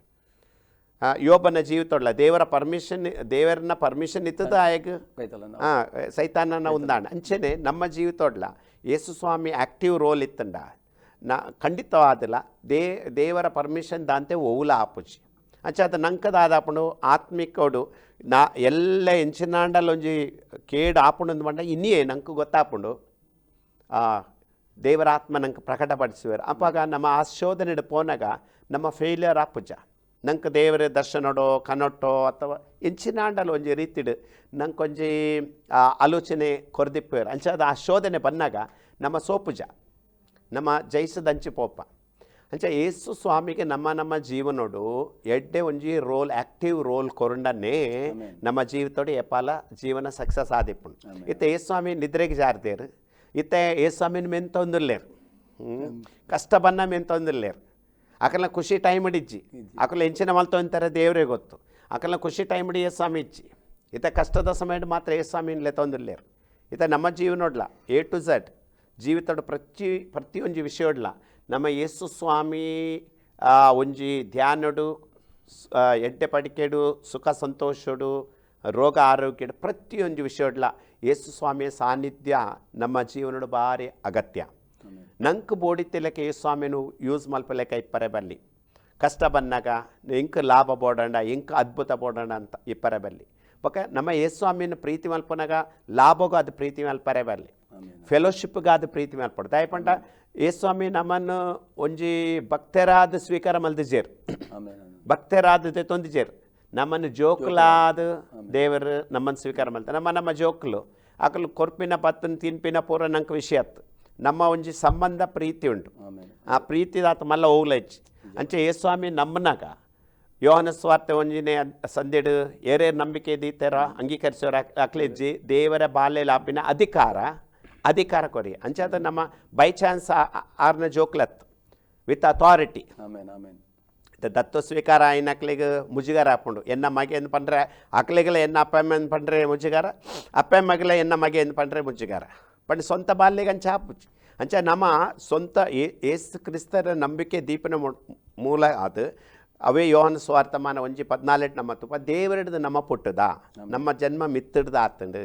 ಯೋಬನ ಜೀವಿತೊಳ್ಳ ದೇವರ ಪರ್ಮಿಷನ್ ದೇವರನ್ನ ಪರ್ಮಿಷನ್ ಇತ್ತದ ಆಯಗ? ಕೈತಲ್ಲ ಸೈತಾನನ ಉಂದಾಣ. ಅಂಚೆನೆ ನಮ್ಮ ಜೀವಿತೊಡ್ಲ ಯೇಸು ಸ್ವಾಮಿ ಆಕ್ಟಿವ್ ರೋಲ್ ಇತ್ತಂಡ. ನಾ ಖಂಡಿತವಾದಿಲ್ಲ ದೇ ದೇವರ ಪರ್ಮಿಷನ್ ದಾಂತೆ ಓವುಲ ಆಪುಜಿ. ಅಂಚ ಅದು ನಂಕದಾದಾಪುಂಡು ಆತ್ಮಿಕೋಡು ನಾ ಎಲ್ಲ ಎಂಚಿನಾಂಡಲ್ಲೊಂಜಿ ಕೇಡು ಆಪುಂಡು ಮಂಡ ಇನ್ನೇ ನಂಗೆ ಗೊತ್ತಾಪುಂಡು? ಆ, ದೇವರ ಆತ್ಮ ನಂಗೆ ಪ್ರಕಟಪಡಿಸುವರು. ಅಪ್ಪಾಗ ನಮ್ಮ ಆ ಶೋಧನೆಡು ಪೋನಾಗ ನಮ್ಮ ಫೇಲ್ಯೂರ್ ಆಪುಜ. ನಂಗೆ ದೇವರ ದರ್ಶನಡೋ ಕನೊಟ್ಟೋ ಅಥವಾ ಇಂಚಿನಾಂಡಲ್ಲಿ ಒಂಜಿ ರೀತಿಡು ನಂಗೆ ಒಂಜಿ ಆಲೋಚನೆ ಕೊರ್ದಿಪ್ಪೇರು ಅಂಚಾದ ಆ ಶೋಧನೆ ಬಂದಾಗ ನಮ್ಮ ಸೋಪುಜ ನಮ್ಮ ಜಯಿಸದಂಚಿ ಪೋಪ. ಅಂಚ ಯೇಸು ಸ್ವಾಮಿಗೆ ನಮ್ಮ ನಮ್ಮ ಜೀವನೋಡು ಎಡ್ಡೆ ಒಂಜಿ ರೋಲ್ ಆಕ್ಟಿವ್ ರೋಲ್ ಕೊರಂಡನ್ನೇ ನಮ್ಮ ಜೀವಿತೋಡು ಎಪ್ಪಾಲ ಜೀವನ ಸಕ್ಸಸ್ ಆದಿಪ್ಪುಂಡು. ಇತ್ತ ಏಸು ಸ್ವಾಮಿ ನಿದ್ರೆಗೆ ಜಾರ್ದೇರು. ಇತ್ತ ಯೇಸು ಸ್ವಾಮಿನ ಮೆನ್ ತೊಂದಿರ್ಲೇರು. ಹ್ಮ್. ಕಷ್ಟ ಬನ್ನ ಮೆನ್ ತೊಂದಿರ್ಲೇರು. ಅಕಲ್ನ ಖುಷಿ ಟೈಮ್ ಹಿಡಿಜ್ಜಿ ಅಕಲ್ ಎಂಚಿನ ಮಲ್ತು ಅಂತಾರೆ ದೇವರೇ ಗೊತ್ತು ಅಕಲ್ನ ಖುಷಿ ಟೈಮ್ ಹಿಡಿ ಏಸು ಸ್ವಾಮಿ ಇಜ್ಜಿ ಇತ್ತ ಕಷ್ಟದ ಸಮಯ ಮಾತ್ರ ಏಸು ಸ್ವಾಮಿನ್ಲೆ ತೊಂದಿರ್ಲೇರು ಇತ್ತ ನಮ್ಮ ಜೀವನೋಡ್ಲ ಎ ಟು ಝಡ್ ಜೀವಿತದ ಪ್ರತಿ ಪ್ರತಿಯೊಂದು ವಿಷಯಡ್ಲ ನಮ್ಮ ಯೇಸು ಸ್ವಾಮಿ ಆ, ಒಂಜಿ ಧ್ಯಾನಡು ಸ್- ಆ, ಎಡ್ಡೆ ಪಡಿಕೆಡು ಸುಖ ಸಂತೋಷಡು ರೋಗ ಆರೋಗ್ಯಡು ಪ್ರತಿಯೊಂದು ವಿಷಯಡ್ಲ ಯೇಸು ಸ್ವಾಮಿಯ ಸಾನ್ನಿಧ್ಯ ನಮ್ಮ ಜೀವನಡು ಭಾರಿ ಅಗತ್ಯ ನಂಕ್ ಬೋಡಿತ್ತಿಲಕ್ಕೆ ಯೇಸು ಸ್ವಾಮಿನು ಯೂಸ್ ಮಲ್ಪಲೆಕ್ಕ ಇಪ್ಪರೆ ಬಲ್ಲಿ. ಕಷ್ಟ ಬಂದಾಗ ಇಂಕ್ ಲಾಭ ಬೋಡಂಡ ಇಂಕ್ ಅದ್ಭುತ ಬೋಡಂಡ ಅಂತ ಇಪ್ಪರೆ ಬಲ್ಲಿ. ಬೊಕ ನಮ್ಮ ಯೇಸು ಸ್ವಾಮಿನ ಪ್ರೀತಿ ಮಲ್ಪನಾಗ ಲಾಭಗೂ ಅದು ಪ್ರೀತಿ ಮಲ್ಪರೆ ಬಲ್ಲಿ. ಫೆಲೋಶಿಪ್ಗೆ ಅದು ಪ್ರೀತಿ ಮಲ್ಪಡು ದಯಪಂಡ ಯೇಸು ಸ್ವಾಮಿ ನಮ್ಮನ್ನು ಒಂಜಿ ಭಕ್ತರಾದ ಸ್ವೀಕಾರ ಮಲ್ದಿಜೇರ್ ಭಕ್ತರಾದ ತೊಂದಿಜೇರ್ ನಮ್ಮನ್ನು ಜೋಕ್ಲಾದ ದೇವರು ನಮ್ಮನ್ನು ಸ್ವೀಕಾರ ಮಾಡ್ತಾರೆ ನಮ್ಮ ನಮ್ಮ ಜೋಕ್ಲು. ಆಕಲು ಕೊರ್ಪಿನ ಪತ್ತನ ತಿನ್ಪಿನ ಪೂರ ನಂಗೆ ವಿಷಯ ನಮ್ಮ ಒಂಜಿ ಸಂಬಂಧ ಪ್ರೀತಿ ಉಂಟು. ಆ ಪ್ರೀತಿ ದಾತ ಮಲ್ಲ ಹೋಗ್ಲೈಚಿ. ಅಂಚೆ ಏ ಸ್ವಾಮಿ ನಮ್ಮನಾಗ ಯೋಹನ ಸ್ವಾರ್ಥ ಒಂಜಿನ ಸಂದಿಡು ಏರೇ ನಂಬಿಕೆ ದೀತಾರ ಅಂಗೀಕರಿಸೋರು ಅಕ್ಲೆಜ್ಜಿ ದೇವರ ಬಾಲ್ಯಲಾಪಿನ ಅಧಿಕಾರ ಅಧಿಕಾರ ಕೊರಿ. ಅಂಚೆ ಅದು ನಮ್ಮ ಬೈ ಚಾನ್ಸ್ ಆರ್ನ ಜೋಕ್ಲತ್ ವಿತ್ ಅಥಾರಿಟಿ ದತ್ತು ಸ್ವೀಕಾರ ಆಯ್ನ ಅಕ್ಲಿಗೆ ಮುಜುಗಾರ ಹಾಕೊಂಡು ಎನ್ನ ಮಗೆ ಏನು ಪಂಡ್ರೆ ಅಕ್ಲಿಗೆಲ್ಲ ಎನ್ನ ಅಪ್ಪ ಅಮ್ಮ ಏನು ಪಂಡ್ರೆ ಮುಜುಗಾರ ಅಪ್ಪ ಮಗಲ ಎನ್ನ ಮಗೆ ಏನು ಪಂಡ್ರೆ ಮುಜುಗಾರ. ಬಟ್ ಸ್ವಂತ ಬಾಲ್ಯಗಂಚ ಹಾಪುಚ್ಚು ಅಂಚ ನಮ್ಮ ಸ್ವಂತ ಏಸು ಕ್ರಿಸ್ತರ ನಂಬಿಕೆ ದೀಪನ ಮೂಲ ಆತು ಅವೇ ಯೋಹನ ಸ್ವಾರ್ಥಮಾನ ಒಂಜಿ ಪದ್ನಾಲೆಟ್ ನಮ್ಮ ತುಪ್ಪ ದೇವರಿಡ್ದು ನಮ್ಮ ಪುಟ್ಟದ ನಮ್ಮ ಜನ್ಮ ಮಿತ್ತಿಡ್ದು ಆತಂಡು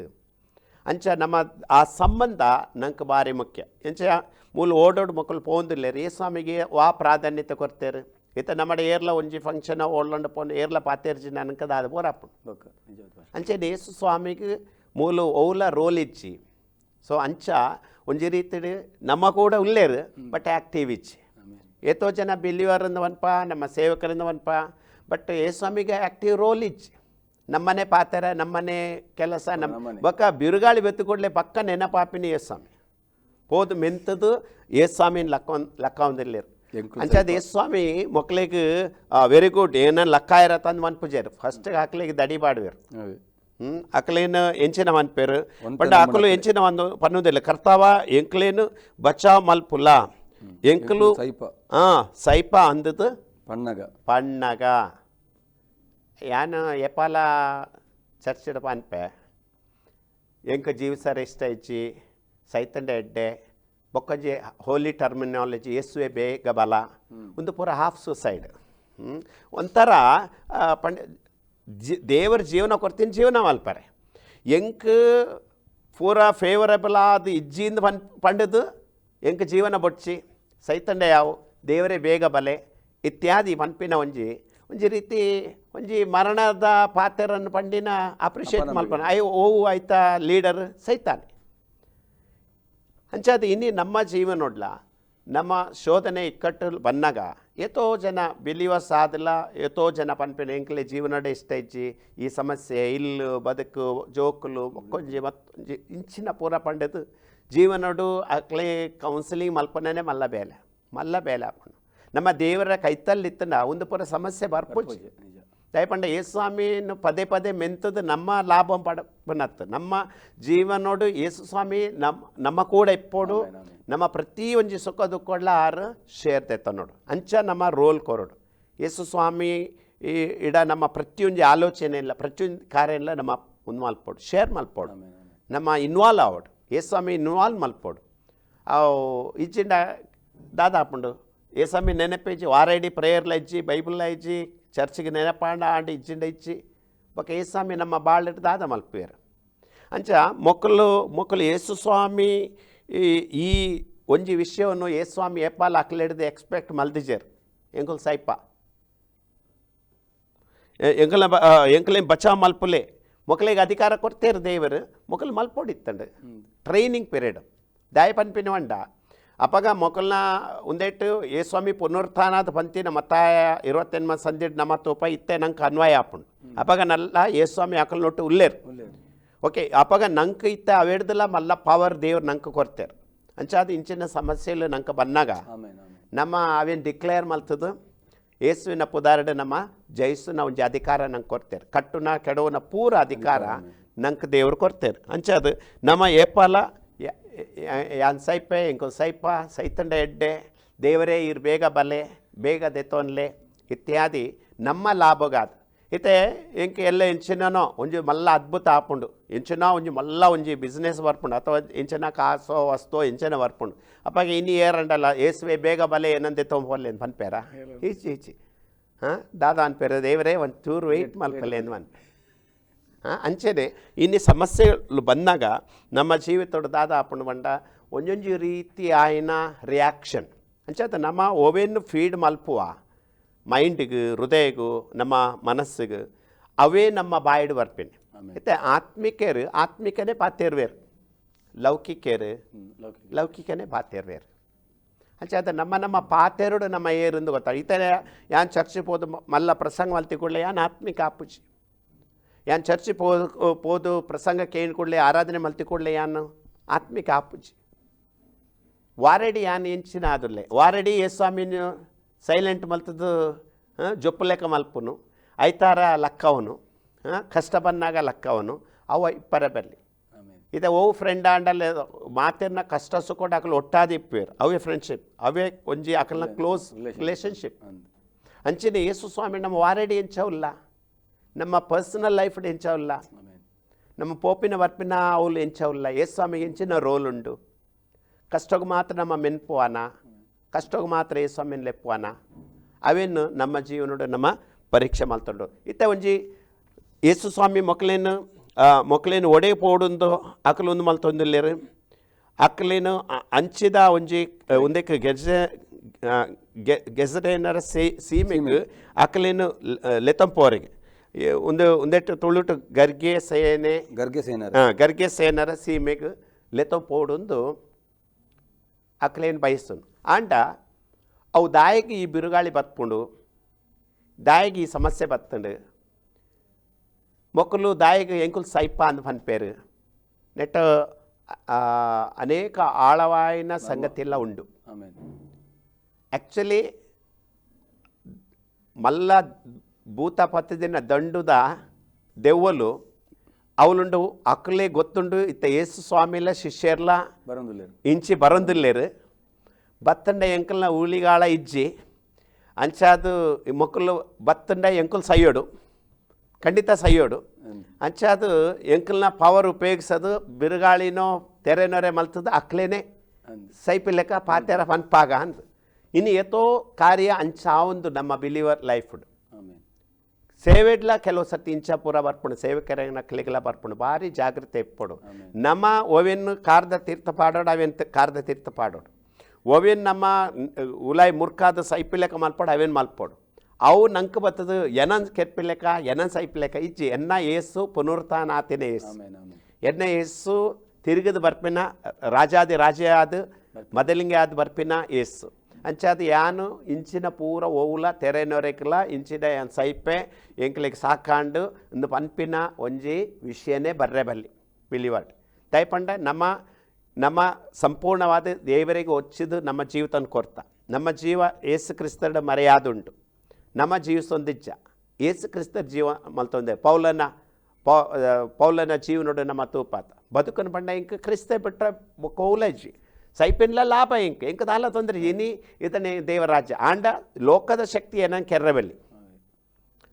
ಅಂಚ ನಮ್ಮ ಆ ಸಂಬಂಧ ನಂಗೆ ಭಾರಿ ಮುಖ್ಯ ಎಂಚ ಮೂಲ ಓಡೋಡು ಮಕ್ಕಳು ಪೋಂದಿಲ್ಲೇರು ಈ ಸ್ವಾಮಿಗೆ ವಾ ಪ್ರಾಧಾನ್ಯತೆ ಕೊರ್ತೇರು ಇತ್ತ ನಮ್ಮಡ ಏರ್ಲ ಒಂಜಿ ಫಂಕ್ಷನ್ ಓಡ್ಲಂಡು ಪೋಂದು ಏರ್ಲ ಪಾತೇರ್ಜಿ ನನಕದ ಅದು ಬೋರಾಪು ಅಂಚೆ ಯೇಸು ಸ್ವಾಮಿಗೆ ಮೂಲ ಓಲ ರೋಲ್ ಇಜ್ಜಿ ಸೊ ಅಂಚ ಒಂಜಿ ರೀತಿಡ್ ನಮ್ಮ ಕೂಡ ಉಲ್ಲೇರು ಬಟ್ ಆ್ಯಕ್ಟಿವ್ ಇಚ್ ಏತೋ ಜನ ಬಿಲಿವರಿಂದ ಒನ್ಪ ನಮ್ಮ ಸೇವಕರಿಂದ ಒನ್ಪ ಬಟ್ ಸ್ವಾಮಿಗೆ ಆ್ಯಕ್ಟಿವ್ ರೋಲ್ ಇಚ್ ನಮ್ಮನೆ ಪಾತರ ನಮ್ಮನೆ ಕೆಲಸ ನಮ್ಮ ಬಕ್ಕ ಬಿರುಗಾಳಿ ಬೆತ್ತು ಕೂಡಲೇ ಪಕ್ಕ ನೆನಪಾಪಿನಿ ಸ್ವಾಮಿ ಹೋದು ಮೆಂತದು ಏಸ್ವಾಮಿನ ಲಕ್ಕ ಲಕ್ಕಾವಂದಿರ್ಲಿರು. ಅಂಚಾದ ಏಸ್ವಾಮಿ ಮೊಕ್ಲಿಗೆ ವೆರಿ ಗುಡ್ ಏನ ಲಕ್ಕ ಇರತ್ತಂದು ಮನ್ಪುಜೇರು ಫಸ್ಟ್ ಹಾಕ್ಲಿಗೆ ದಡಿ ಬಾಡ್ವಿರು. ಅಕಲೇನು ಎಂಚಿನ ಮನ್ಪೇರು ಒಂದ್ ಬಟ್ ಅಕಲು ಎಂಚಿನ ಒಂದು ಪನ್ನುದಿಲ್ಲ ಕರ್ತಾವ ಎಂಕ್ಲೇನು ಬಚಾವ್ ಮಲ್ಪುಲ್ಲ ಎಂಕಲು ಸೈಪ ಆ ಸೈಪ ಅಂದದು ಪಣ್ಣಗ ಪಣ್ಣಗ ಯಾನು ಎಪಾಲ ಚರ್ಚಿಡ ಪನ್ಪೆ ಎಂಕ ಜೀವಿಸರ ಇಷ್ಟ ಇಚ್ಚಿ ಸೈತಂಡ ಎಡ್ಡೆ ಬೊಕ್ಕಂಜಿ ಹೋಲಿ ಟರ್ಮಿನಾಲಜಿ ಯೇಸುವೆ ಬೇಗ ಬಲ ಒಂದು ಪೂರ ಹಾಫ್ ಸುಸೈಡ್ ಒಂಥರ ಆ, ಪಂಡ ಜಿ ದೇವರ ಜೀವನ ಕೊಡ್ತೀನಿ ಜೀವನ ಮಲ್ಪರೆ. ಎಂಕ್ ಪೂರ ಫೇವರಬಲ್ ಆದ ಇಜ್ಜಿಯಿಂದ ಪನ್ ಪಂಡದು ಎಂಕ್ ಜೀವನ ಬೊಟ್ಸಿ ಸೈತಂಡ ಯಾವು ದೇವರೇ ಬೇಗ ಬಲೆ ಇತ್ಯಾದಿ ಮನ್ಪಿನ ಒಂಜಿ ಒಂಜಿ ರೀತಿ ಒಂಜಿ ಮರಣದ ಪಾತ್ರರನ್ನು ಪಂಡಿನ ಅಪ್ರಿಷಿಯೇಟ್ ಮಲ್ಪನ. ಐ ಓವು ಆಯ್ತಾ ಲೀಡರ್ ಸೈತಾನೆ. ಅಂಚಾದ ಇನ್ನಿ ನಮ್ಮ ಜೀವನ ನೋಡ್ಲ ನಮ್ಮ ಶೋಧನೆ ಇಕ್ಕಟ್ಟು ಬಂದಾಗ ಎಷ್ಟೋ ಜನ ಬಿಲಿವ ಆದಲ್ಲ ಎಷ್ಟೋ ಜನ ಪನ್ಪಿನ ಎಂಕ್ಲೆ ಜೀವನಡೆ ಇಷ್ಟ ಇಜ್ಜಿ ಈ ಸಮಸ್ಯೆ ಇಲ್ಲು, ಬದುಕು, ಜೋಕುಲು, ಮೊಕ್ಕೊಂಜಿ, ಮತ್ತೊಂಜಿ, ಇಂಚಿನ ಪೂರ ಪಂಡದು ಜೀವನಡು ಅಕ್ಲೆ ಕೌನ್ಸಿಲಿಂಗ್ ಮಲ್ಪನೇ ಮಲ್ಲ ಬೇಲೆ ಮಲ್ಲ ಬೇಲೆ ಹಾಕೊಂಡು ನಮ್ಮ ದೇವರ ಕೈತಲ್ಲಿತ್ತನ ಒಂದು ಪೂರ ಸಮಸ್ಯೆ ಬರ್ಪುಜಿ ದಯಪಂಡ ಯೇಸುಸ್ವಾಮಿಯನ್ನು ಪದೇ ಪದೇ ಮೆಂತದ್ದು ನಮ್ಮ ಲಾಭ ಪಡ ನಮ್ಮ ಜೀವನೋಡು ಯೇಸುಸ್ವಾಮಿ ನಮ್ಮ ನಮ್ಮ ಕೂಡ ಇಪ್ಪೋಡು. ನಮ್ಮ ಪ್ರತಿ ಒಂಜಿ ಸುಖ ದುಃಖಗಳ ಆರು ಶೇರ್ ನೋಡು. ಅಂಚ ನಮ್ಮ ರೋಲ್ ಕೊರಡು. ಯೇಸುಸ್ವಾಮಿ ಈ ಇಡ ನಮ್ಮ ಪ್ರತಿಯೊಂದು ಆಲೋಚನೆ ಇಲ್ಲ ಪ್ರತಿಯೊಂದು ಕಾರ್ಯ ಇಲ್ಲ ನಮ್ಮ ಒಂದು ಮಲ್ಪೋಡು ಶೇರ್ ಮಲ್ಪೋಡು. ನಮ್ಮ ಇನ್ವಾಲ್ವ್ ಆವಡು. ಯೇಸ್ವಾಮಿ ಇನ್ವಾಲ್ವ್ ಮಲ್ಪೋಡು. ಅವು ಇಜ್ಜಿಂಡ ದಾದಾಪುಂಡು. ಏಸ್ವಾಮಿ ನೆನಪೇಜಿ ವಾರೈಡಿ ಪ್ರೇಯರ್ಲ ಇಜ್ಜಿ ಬೈಬಲ್ಲ ಇಜ್ಜಿ ಚರ್ಚಿಗೆ ನೆನಪಾಂಡ ಆಂಡಿ ಇಜ್ಜಿಂಡ ಇಜ್ಜಿ. ಬೊಕ ಏಸ್ವಾಮಿ ನಮ್ಮ ಬಾಳಿಟ್ಟು ದಾದ ಮಲ್ಪಿಯರು ಅಂಚ ಮೊಕ್ಕಲು ಮೊಕ್ಕಲು ಯೇಸು ಸ್ವಾಮಿ ಈ ಒಂಜಿ ವಿಷಯವನ್ನು ಯೇಸ್ವಾಮಿ ಏಪಾಲ್ ಅಕ್ಲೆಡ್ದು ಎಕ್ಸ್ಪೆಕ್ಟ್ ಮಲ್ದಿಜರ್. ಎಂಕುಲ್ ಸೈಪ. ಎಂಕಲ ಎಂಕಲೇಂ ಬಚಾ ಮಲ್ಪುಲೆ. ಮೊಕ್ಕಲಿಗೆ ಅಧಿಕಾರ ಕೊಡ್ತೇರು ದೇವರು. ಮೊಕ್ಕಲು ಮಲ್ಪೊಡಿತ್ತಂಡು. Training period. ದಾಯ ಪನ್ಪಿನ వండ ಅಪಗ ಮೊಕಲ್ನ ಉಂದೆಟ್ಟು ಏ ಸ್ವಾಮಿ ಪುನರುತ್ಥಾನದ ಪಂತಿನ ಮತ್ತಾಯ ಇರುವತ್ತೆನ್ಮ ಸಂದಿಡ್ ನಮ್ಮ ತೂಪ ಇತ್ತೆ ನಂಗೆ ಅನ್ವಯ ಆಪುಂಡು ಅಪಗ ನಲ್ಲ ಏ ಸ್ವಾಮಿ ಅಕಲ್ ನೊಟ್ಟು ಉಲ್ಲೇರು. ಒಳ್ಳೆಯದು ಓಕೆ ಅಪಗ ನಂಗೆ ಇತ್ತ ಅವೇಡ್ದಲ್ಲ ಮಲ್ಲ ಪವರ್ ದೇವ್ರು ನಂಗೆ ಕೊಡ್ತೇರು. ಅಂಚಾದ ಇಂಚಿನ ಸಮಸ್ಯೆలు ನಂಗೆ ಬಂದಾಗ ಆಮೇನ್ ಆಮೇನ್. ನಮ್ಮ ಅವೇನು ಡಿಕ್ಲೇರ್ ಮಲ್ತದು ಯೇಸುವಿನ ಪುದಾರಡೆ ನಮ್ಮ ಜಯಿಸುನ ಒಂಜಿ ಅಧಿಕಾರ ನಂಗೆ ಕೊಡ್ತೇರು. ಕಟ್ಟುನ ಕೆಡವುನ ಪೂರ ಅಧಿಕಾರ ನಂಗೆ ದೇವ್ರು ಕೊಡ್ತೇರು. ಅಂಚದು ನಮ್ಮ ಏಪಾಲ ಯಾನ್ ಸೈಪೆ ಸೈತಂಡ ಎಡ್ಡೆ ದೇವರೇ ಇರ್ ಬೇಗ ಬಲೆ ಬೇಗ ದೆತ್ತೋನ್ಲೆ ಇತ್ಯಾದಿ ನಮ್ಮ ಲಾಭಗಾದ. ಇತ್ತೆ ಇಂಕ ಎಲ್ಲ ಇಂಚಿನೋ ಒಂಜಿ ಮಲ್ಲ ಅದ್ಭುತ ಆಪುಂಡು. ಎಂಚಿನ ಒಂಜಿ ಮಲ್ಲ ಒಂಜಿ ಬಿಸ್ನೆಸ್ ಬರ್ಪುಂಡು. ಅಥವಾ ಇಂಚಿನ ಕಾಸೋ ವಸ್ತೋ ಇಂಚಿನ ಬರ್ಪುಂಡು. ಅಪ್ಪಾಗ ಇನ್ನು ಏರಂಡಲ್ಲ ಏಸುವೆ ಬೇಗ ಬಲೆ ಏನಂದೆ ತೊಂಬೋಲೆ ಅಂತ ಪನ್ಪೇರ ಈಚಿ ಈಚಿ ಹಾಂ? ದಾದಾ ಅನ್ಪೇರ ದೇವರೇ ಒಂದು ಚೂರು ವೆಯ್ಟ್ ಹಾಂ ಅಂಚೆನೆ ಇನ್ನು ಸಮಸ್ಯೆಗಳು ಬಂದಾಗ ನಮ್ಮ ಜೀವಿತದ ದಾದ ಆಪುಂಡು ಬಂಡ ಒಂಜೊಂಜಿ ರೀತಿ ಆಯ್ನ ರಿಯಾಕ್ಷನ್ ಅಂಚಾತ ನಮ್ಮ ಓವೇನು ಫೀಡ್ ಮಲ್ಪುವ ಮೈಂಡಿಗೆ ಹೃದಯಗೂ ನಮ್ಮ ಮನಸ್ಸಿಗೆ ಅವೇ ನಮ್ಮ ಬಾಯಿಡು ಬರ್ಪೇನೆ. ಮತ್ತೆ ಆತ್ಮಿಕರು ಆತ್ಮಿಕನೇ ಪಾತೇರ್ವೇರು ಲೌಕಿಕರು ಲೌಕಿಕನೇ ಪಾತೇರ್ವೇರು ಅಂಚಾದ ನಮ್ಮ ನಮ್ಮ ಪಾತೆರಡು ನಮ್ಮ ಏರಿಂದ ಗೊತ್ತಾ ಥರ ಯಾನ್ ಚರ್ಚೆ ಹೋದ ಮಲ್ಲ ಪ್ರಸಂಗ ಮಲ್ತಿಕೊಳ್ಳೆ ಯಾನ್ ಆತ್ಮಿಕ ಆಪುಜಿ. ಯಾನ್ ಚರ್ಚೆ ಪೋದು ಪೋದು ಪ್ರಸಂಗ ಕೇಳಿ ಕೊಡ್ಲೆ ಆರಾಧನೆ ಮಲ್ತಿಕೊಳ್ಳೆ ಯಾನು ಆತ್ಮಿಕ ಆಪುಜಿ ವಾರಡಿ ಯಾನ್ ಎಂಚಿನ ಆದುಲ್ಲೆ ವಾರಡಿ ಏ ಸ್ವಾಮಿನ ಸೈಲೆಂಟ್ ಮಲ್ತದು ಆ, ಜೊಪ್ಪು ಲೆಕ್ಕ ಮಲ್ಪುನು ಐತಾರ ಲಕ್ಕವನು ಆ, ಕಷ್ಟ ಬಂದಾಗ ಲಕ್ಕವನು ಅವ ಇಪ್ಪರ ಬರಲಿ ಆಮೇನ್ ಇದೆ ಓ ಫ್ರೆಂಡ್ ಆಂಡಲ್ಲ ಮಾತಿನ ಕಷ್ಟ ಸುಖ ಅಕಲ್ ಒಟ್ಟಾದ ಇಪ್ಪೇರು ಅವೇ ಫ್ರೆಂಡ್ಶಿಪ್ ಅವೇ ಒಂಜಿ ಅಕಲ್ನ ಕ್ಲೋಸ್ ರಿಲೇಷನ್ಶಿಪ್ ಅಂದ್ ಅಂಚಿನ ಯೇಸು ಸ್ವಾಮಿ ನಮ್ಮ ವಾರಡಿ ಎಂಚವಲ್ಲ ನಮ್ಮ ಪರ್ಸನಲ್ ಲೈಫ್ ಎಂಚವಲ್ಲ. ಆಮೇನ್ ನಮ್ಮ ಪೋಪಿನ ವರ್ಪಿನ ಅವಳು ಎಂಚವಲ್ಲ. ಯೇಸು ಸ್ವಾಮಿ ಎಂಚಿನ ರೋಲ್ ಉಂಡು ಕಷ್ಟಕ್ಕೆ ಮಾತ್ರ ನಮ್ಮ ಮೆನ್ಪುವಾನ. ಕಷ್ಟಕ್ಕೆ ಮಾತ್ರ ಯೇಸು ಸ್ವಾಮಿನ ಲೆಪ್ಪುವಾನ. ಅವೇನು ನಮ್ಮ ಜೀವನಡು ನಮ್ಮ ಪರೀಕ್ಷೆ ಮಲ್ತೊಂಡು ಇತ್ತ ಒಂಜಿ ಯೇಸು ಸ್ವಾಮಿ ಮೊಕ್ಲೇನು ಮೊಕ್ಲೇನು ಒಡೆ ಪೋಡುಂದು ಅಕಲೊಂದು ಮಲ್ತೊಂದಿಲ್ಲೇರು ಅಕ್ಲೇನು ಅಂಚಿದ ಒಂಜಿ ಒಂದಕ್ಕೆ ಗೆಜೆ ಗೆಜರೇನರ ಸೀಮೆಗೆ ಅಕಲೇನು ಲೆತಂಪೋರಿಗೆ ಒಂದು ಒಂದೆಟ್ಟು ತುಳುಟು ಗರ್ಗೆ ಸೇನೆ ಗರ್ಗೆ ಸೇನರ ಆ, ಗರ್ಗೆ ಸೇನರ ಸೀಮೆಗೆ ಲೆತ ಪೋಡುಂದು ಅಕ್ಲೇನು ಬಯಸ್ತನು ಆಂಡ ಅವು ದಾಯಿಗೆ ಈ ಬಿರುಗಾಳಿ ಬತ್ಪುಂಡು ದಾಯಿಗೆ ಈ ಸಮಸ್ಯೆ ಬತ್ತಂಡು ಮೊಕ್ಕಲು ದಾಯಿಗೆ ಎಂಕುಲ್ ಸೈಪ ಅಂದ್ ಪನ್ಪೇರು ನೆಟ್ಟ ಆ, ಅನೇಕ ಆಳವಾಯಿನ ಸಂಗತಿಯೆಲ್ಲ ಉಂಡು ಆಮೇನ್ ಆ್ಯಕ್ಚುಲಿ ಮಲ್ಲ ಭೂತ ಪತ್ತದಿನ ದಂಡುದ ದೆವ್ವಲು ಅವಲುಂಡು ಅಕ್ಕಲೇ ಗೊತ್ತುಂಡು ಇತ್ತ ಯೇಸು ಸ್ವಾಮಿಲ ಶಿಷ್ಯರ್ಲ ಬರಂದಿಲ್ಲೇರು. ಇಂಚಿ ಬರಂದಿಲ್ಲೇರು. ಬತ್ತಂಡ ಎಂಕಲ್ನ ಉಳಿಗಾಳ ಇಜ್ಜಿ ಅಂಚಾದು ಈ ಮಕ್ಕಳು ಬತ್ತಂಡ ಎಂಕಲ್ ಸಯ್ಯೋಡು ಖಂಡಿತ ಸಯ್ಯೋಡು ಅಂದ್ ಅಂಚಾದು ಎಂಕಲ್ನ ಪವರ್ ಉಪಯೋಗಿಸೋದು ಬಿರುಗಾಳಿನೋ ತೆರೆನೊರೆ ಮಲ್ತದ ಅಕ್ಲೇನೆ. ಸೈಪಿಲೆಕ್ಕ ಸೈಪಿ ಲೆಕ್ಕ ಪಾತ್ಯಾರ ಪನ್ಪಾಗ ಅಂದ್. ಇನ್ನು ಎತ್ತೋ ಕಾರ್ಯ ಅಂಚಾವೊಂದು ನಮ್ಮ ಬಿಲೀವರ್ ಲೈಫ್ ಸೇವೆಡ್ಲ ಕೆಲವು ಸರ್ತಿ ಇಂಚ ಪೂರ ಬರ್ಪುಂಡು ಕೆರೆನ ಕ್ಲಿಗ್ಲ ಬರ್ಪುಂಡು ಭಾರಿ ಜಾಗ್ರತೆ ಇಪ್ಪಡು. ನಮ್ಮ ಓವೆನ್ ಕಾರ್ದ ತೀರ್ಥ ಪಾಡೋಡು ಅವೆನ್ ಕಾರ್ದ ತೀರ್ಥ ಪಾಡೋಡು. ಓವೆನ್ ನಮ್ಮ ಉಲಾಯ್ ಮುರ್ಕಾದ ಸೈಪಿ ಲೆಕ್ಕ ಮಲ್ಪಡು ಅವೇನು ಮಲ್ಪೋಡು. ಅವು ನಂಕ ಬತ್ತದು ಎನನ್ ಕೆರ್ಪಿಲೆಕ ಎನನ್ ಸೈಪಿಲೆಕ ಇಜ್ಜಿ ಎನ್ನ ಏಸು ಪುನರುತ್ಥಾನಾತಿನ ಏಸು. ಎನ್ನ ಏಸು ತಿರುಗದು ಬರ್ಪಿನ ರಾಜಾದಿ ರಾಜೇ ಆದ ಮೊದಲಿಂಗೆ ಆದ ಬರ್ಪಿನ ಏಸು. ಅಂಚಾದ ಯಾನು ಇಂಚಿನ ಪೂರ ಓವುಲ ತೆರೆನೊರೆಕಲ ಇಂಚಿನ ಸೈಪೆ ಎಂಕ್ಲಿಗೆ ಸಾಕಾಂಡು ಇಂದು ಪನ್ಪಿನ ಒಂಜಿ ವಿಷಯನೇ ಬರ್ರೆ ಬಲ್ಲಿ ಬಿಲಿವಾಡ್ ದಯಪಂಡ ನಮ್ಮ ನಮ್ಮ ಸಂಪೂರ್ಣವಾದ ದೇವರಿಗೆ ಒಚ್ಚಿದು ನಮ್ಮ ಜೀವಿತನ ಕೊರ್ತ ನಮ್ಮ ಜೀವ ಏಸು ಮರ್ಯಾದೆ ಮರೆಯಾದುಂಟು ನಮ್ಮ ಜೀವಿಸೊಂದಿಜ್ಜ ಏಸು ಕ್ರಿಸ್ತರ ಜೀವ ಮಲ್ತೊಂದೆ ಪೌಲನ ಪೌ ಪೌಲನ ಜೀವನೋಡು ನಮ್ಮ ತೂಪಾತ ಬದುಕನ್ನು ಪಂಡ ಇಂಕ ಕ್ರಿಸ್ತ ಬಿಟ್ಟ ಕೌಲಜ್ಜಿ ಸೈಪಿನ್ಲ ಲಾಭ ಇಂಕ್ ಇಂಕದಲ್ಲ ತೊಂದರೆ. ಇನಿ ಇತನೇ ದೇವರಾಜ್ಯ. ಆಂಡ ಲೋಕದ ಶಕ್ತಿ ಏನಂಗೆ ಕೆರ್ರಬಲ್ಲಿ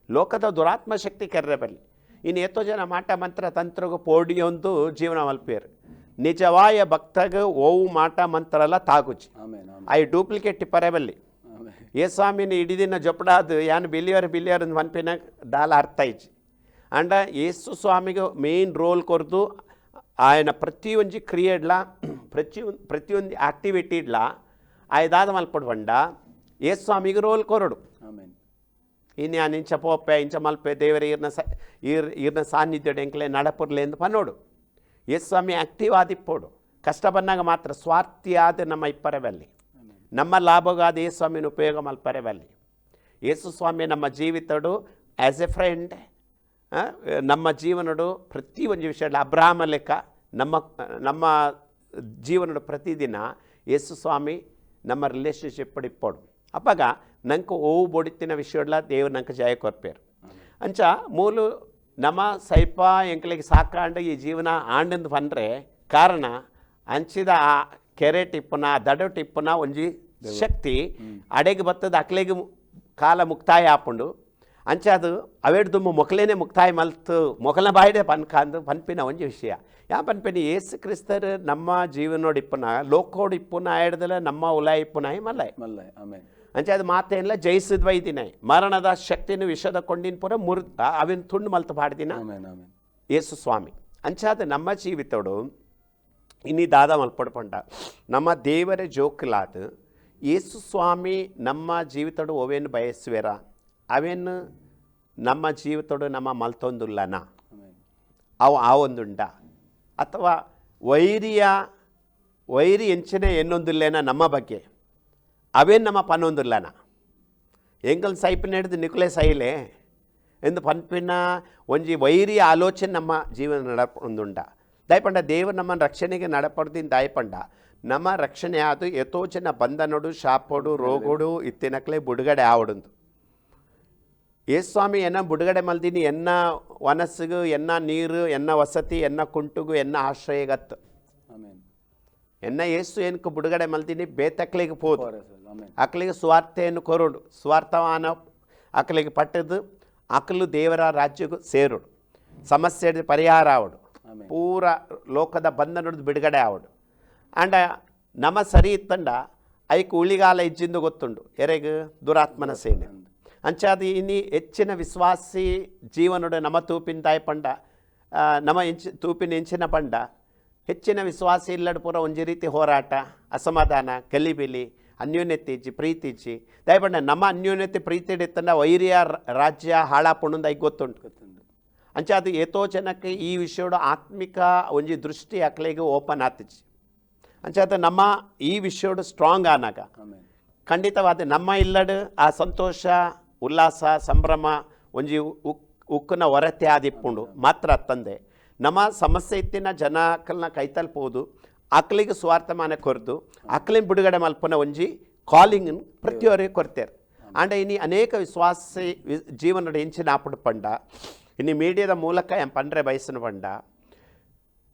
ಲೋಕದ ದುರಾತ್ಮ ಶಕ್ತಿ ಕೆರ್ರಬಲ್ಲಿ ಇನ್ನು ಎತ್ತೋ ಜನ ಮಾಟ ಮಂತ್ರ ತಂತ್ರಗು ಪೋಡಿಯೊಂದು ಜೀವನ ಮಲ್ಪೇರು ನಿಜವಾಯ ಭಕ್ತಗ ಓವು ಮಾಟ ಮಂತ್ರ ಎಲ್ಲ ತಾಗುಚ್ಚಿ ಐ ಡೂಪ್ಲಿಕೇಟ್ ಪರಬಲ್ಲಿ ಏ ಸ್ವಾಮಿನ ಇಡಿದಿನ ಜೊಪಡಾದು ಯಾನು ಬಿಲಿಯರ್ ಬಿಲಿಯರ್ ಮನ್ಪಿನ ದಾಲ ಅರ್ಥ ಐಚಿ ಆಂಡ ಯೇಸು ಸ್ವಾಮಿಗೆ ಮೇನ್ ರೋಲ್ ಕೊರ್ದು ಆಯನ ಪ್ರತಿಯೊಂಜಿ ಕ್ರಿಯೆಡ್ಲ ಪ್ರತಿ ಪ್ರತಿಯೊಂದು ಆಕ್ಟಿವಿಟಿಡ್ಲ ಆಯ್ದಾದ ಮಲ್ಪಡು ಬಂಡ ಏಸು ಸ್ವಾಮಿಗೆ ರೋಲ್ ಕೊರಡು ಆಮೇನ್ ಇನ್ನು ನಾನು ಇಂಚ ಪೋಪೆ ಇಂಚ ಮಲ್ಪೆ ದೇವರ ಈರ್ನ ಸ ಈರ್ ಈರ್ನ ಸಾನ್ನಿಧ್ಯ ಎಂಕ್ಲೆ ನಡಪುರ್ಲೆ ಎಂದು ಪನ್ನೋಡು ಎಸ್ ಸ್ವಾಮಿ ಆಕ್ಟಿವ್ ಆದಿಪ್ಪೋಡು ಕಷ್ಟ ಬಂದಾಗ ಮಾತ್ರ ಸ್ವಾರ್ಥಿ ಆದ ನಮ್ಮ ಇಪ್ಪರವಲ್ಲಿ ನಮ್ಮ ಲಾಭಗಾದ ಯೇಸು ಸ್ವಾಮಿನ ಉಪಯೋಗ ಮಲ್ಪರವಲ್ಲಿ ಯೇಸು ಸ್ವಾಮಿ ನಮ್ಮ ಜೀವಿತಡು ಆ್ಯಸ್ ಎ ಫ್ರೆಂಡ್ ನಮ್ಮ ಜೀವನಡು ಪ್ರತಿ ಒಂದು ವಿಷಯ ಅಬ್ರಾಹ್ಮ ಲೆಕ್ಕ ನಮ್ಮ ನಮ್ಮ ಜೀವನಡು ಪ್ರತಿದಿನ ಯೇಸು ಸ್ವಾಮಿ ನಮ್ಮ ರಿಲೇಷನ್ಶಿಪ್ ಇಪ್ಪೋಡು ಅಪ್ಪಾಗ ನಂಗೆ ಓವು ಬೊಡಿತಿನ ವಿಷಯಡ್ಲ ದೇವ್ರು ನಂಗೆ ಜಯ ಕೊರ್ಪೇರು. ಅಂಚ ಮೂಲು ನಮ್ಮ ಸೈಪ ಎಂಕ್ಲಿಗೆ ಸಾಕಾಂಡ ಈ ಜೀವನ ಆಂಡಂದು ಬಂದರೆ ಕಾರಣ ಅಂಚಿದ ಆ ಕೆರೆ ಟಿಪ್ಪನ ದಡ ಟಿಪ್ಪನ ಒಂಜಿ ಶಕ್ತಿ ಅಡೆಗೆ ಬತ್ತದ ಅಕ್ಲೆಗೆ ಕಾಲ ಮುಕ್ತಾಯ ಆಪುಂಡು. ಅಂಚ ಅವೇಡು ದುಮ್ಮು ಮೊಕಲೇನೆ ಮುಕ್ತಾಯ ಮಲ್ತು ಮೊಕಲ ಬಾಯಿಡೆ ಪನ್ಕಾಂದು ಪನ್ಪಿನ ಒಂಜಿ ವಿಷಯ. ಯಾ ಪನ್ಪಿನ ಏಸು ಕ್ರಿಸ್ತರ್ ನಮ್ಮ ಜೀವನೋಡು ಇಪ್ಪನ ಲೋಕೋಡು ಇಪ್ಪುನ ಆಯ್ದಲ ನಮ್ಮ ಉಲಾಯ ಇಪ್ಪುನಾಯಿ ಮಲ್ಲಾಯ್ ಮಲ್ಲಾಯ್ ಆಮೇಲೆ ಅಂಚೆ ಅದು ಮಾತೇನಿಲ್ಲ ಜಯಿಸಿದ್ ವೈದಿನಾಯಿ ಮರಣದ ಶಕ್ತಿನ ವಿಷದ ಕೊಂಡಿನ ಪುರ ಮುರ್ ಅವಿನ ತುಂಡು ಮಲ್ತು ಪಾಡ್ದಿನ. ಏಸು ಸ್ವಾಮಿ ಅಂಚಾದ ನಮ್ಮ ಜೀವಿತೋಡು ಇನ್ನಿ ದಾದ ಮಲ್ಪಡ್ಪಂಡ ನಮ್ಮ ದೇವರ ಜೋಕ್ಲಾದ ಯೇಸು ಸ್ವಾಮಿ ನಮ್ಮ ಜೀವಿತಡು ಓವೇನು ಬಯಸುವೆರ? ಅವೇನು ನಮ್ಮ ಜೀವಿತೋಡು ನಮ್ಮ ಮಲ್ತೊಂದುಲ್ಲನ? ಅವ ಆ ಒಂದುಂಡ ಅಥವಾ ವೈರಿಯ ವೈರಿ ಎಂಚನೆ ಎನ್ನೊಂದಿಲ್ಲೇನ ನಮ್ಮ ಬಗ್ಗೆ? ಅವೇನು ನಮ್ಮ ಪನ್ನೊಂದುಲ್ಲನ? ಎಂಗಲ್ ಸೈಪಿನ ಹಿಡಿದು ನಿಕುಲೆ ಸೈಲೆ ಎಂದು ಪನ್ಪಿನ ಒಂಜಿ ವೈರಿ ಆಲೋಚನೆ ನಮ್ಮ ಜೀವನ ನಡಪೊಂದುಂಡ ದಯಪಂಡ ದೇವರು ನಮ್ಮ ರಕ್ಷಣೆಗೆ ನಡಪಡ್ದಿನ ದಾಯಪಂಡ. ನಮ್ಮ ರಕ್ಷಣೆ ಆದು ಯಥೋಚನ ಬಂಧನೋಡು ಶಾಪೋಡು ರೋಗೋಡು ಇತ್ತಿನಕ್ಲೆ ಬುಡುಗಡೆ ಆವಡುಂದು ಏಸ್ವಾಮಿ ಎನ್ನ ಬುಡುಗಡೆ ಮಲ್ದಿನಿ ಎನ್ನ ವನಸ್ಸಿಗು ಎನ್ನ ನೀರು ಎನ್ನ ವಸತಿ ಎನ್ನ ಕುಂಟುಗು ಎನ್ನ ಆಶ್ರಯಗತ್ತು ಆಮೇನ್ ಎನ್ನ ಏಸು ಏನಕ್ಕೆ ಬುಡುಗಡೆ ಮಲ್ದಿನಿ ಬೇತಕ್ಲಿಗೆ ಪೋದು ಕೋರಸ್ ಆಮೇನ್ ಅಕ್ಲಿಗೆ ಸ್ವಾರ್ಥೆಯನ್ನು ಕೊರೋಡು ಸ್ವಾರ್ಥವಾನ ಅಕ್ಲಿಗೆ ಪಟ್ಟದು ಅಕ್ಲು ದೇವರ ರಾಜ್ಯಗೂ ಸೇರುಡು ಸಮಸ್ಯೆ ಪರಿಹಾರ ಆವಡು ಆಮೇನ್ ಪೂರ ಲೋಕದ ಬಂಧನದ ಬಿಡುಗಡೆ ಆವಡು ಆಂಡ ನಮ್ಮ ಸರಿ ಇತ್ತಂಡ ಐಕ್ ಉಳಿಗಾಲ ಇಜ್ಜಿಂದು ಗೊತ್ತುಂಡು ಎರೆಗ್ ದುರಾತ್ಮನ ಸೇನೆ ಅಂಚಾದ ಇನಿ ಹೆಚ್ಚಿನ ವಿಶ್ವಾಸಿ ಜೀವನೊಡೆ ನಮ್ಮ ತೂಪಿನ ತಾಯಿ ಪಂಡ ನಮ್ಮ ಎಂಚಿ ತೂಪಿನ ಎಂಚಿನ ಪಂಡ ಹೆಚ್ಚಿನ ವಿಶ್ವಾಸಿ ಇಲ್ಲಡ್ ಪೂರ ಒಂಜಿ ರೀತಿ ಹೋರಾಟ ಅಸಮಾಧಾನ ಗಲಿಬಿಲಿ ಪ್ರೀತಿ ಇಜ್ಜಿ ದಯಪಂಡ ನಮ್ಮ ಅನ್ಯೋನ್ಯತೆ ಪ್ರೀತಿ ಇಡಿತ್ತಂಡ ವೈರಿಯ ರಾಜ್ಯ ಹಾಳಾಪುಣಂದ ಐ ಗೊತ್ತುಂಟು ಗೊತ್ತುಂಟು. ಅಂಚೆ ಅದು ಏತೋ ಜನಕ್ಕೆ ಈ ವಿಷಯದ ಆತ್ಮಿಕ ಒಂಜಿ ದೃಷ್ಟಿ ಅಕ್ಲೆಗೆ ಓಪನ್ ಆತಿಚ್ಚಿ ಅಂಚೆ ಅದು ನಮ್ಮ ಈ ವಿಷಯಡು ಸ್ಟ್ರಾಂಗ್ ಆನಾಗ. ಖಂಡಿತವಾದ ನಮ್ಮ ಇಲ್ಲಡು ಆ ಸಂತೋಷ ಉಲ್ಲಾಸ, ಸಂಭ್ರಮ, ಒಂಜಿ ಉಕ್ ಉಕ್ಕುನ ಹೊರತೆ ಆದಿಪ್ಪುಂಡು. ಮಾತ್ರ ತಂದೆ ನಮ್ಮ ಸಮಸ್ಯೆ ಇತ್ತಿನ ಜನ ಜನಕಲ್ನ ಕೈತಲ್ಪೋದು ಸ್ವಾರ್ಥ ಮಾನ ಕೊರ್ದು, ಅಕ್ಲಿನ ಬಿಡುಗಡೆ ಮಲ್ಪನ ಒಂಜಿ ಕಾಲಿಂಗ್ ಪ್ರತಿಯೊರಿಗೆ ಕೊರ್ತೇರು. ಆಂಡ ಇನಿ ಅನೇಕ ವಿಶ್ವಾಸಿ ಜೀವನ ಎಂಚಿನ ಆಪುಡು ಪಂಡ. ಇನ್ನು ಮೀಡಿಯಾದ ಮೂಲಕ ಎಂ ಪಂಡ್ರೆ ಬಯಸಿನ ಪಂಡ.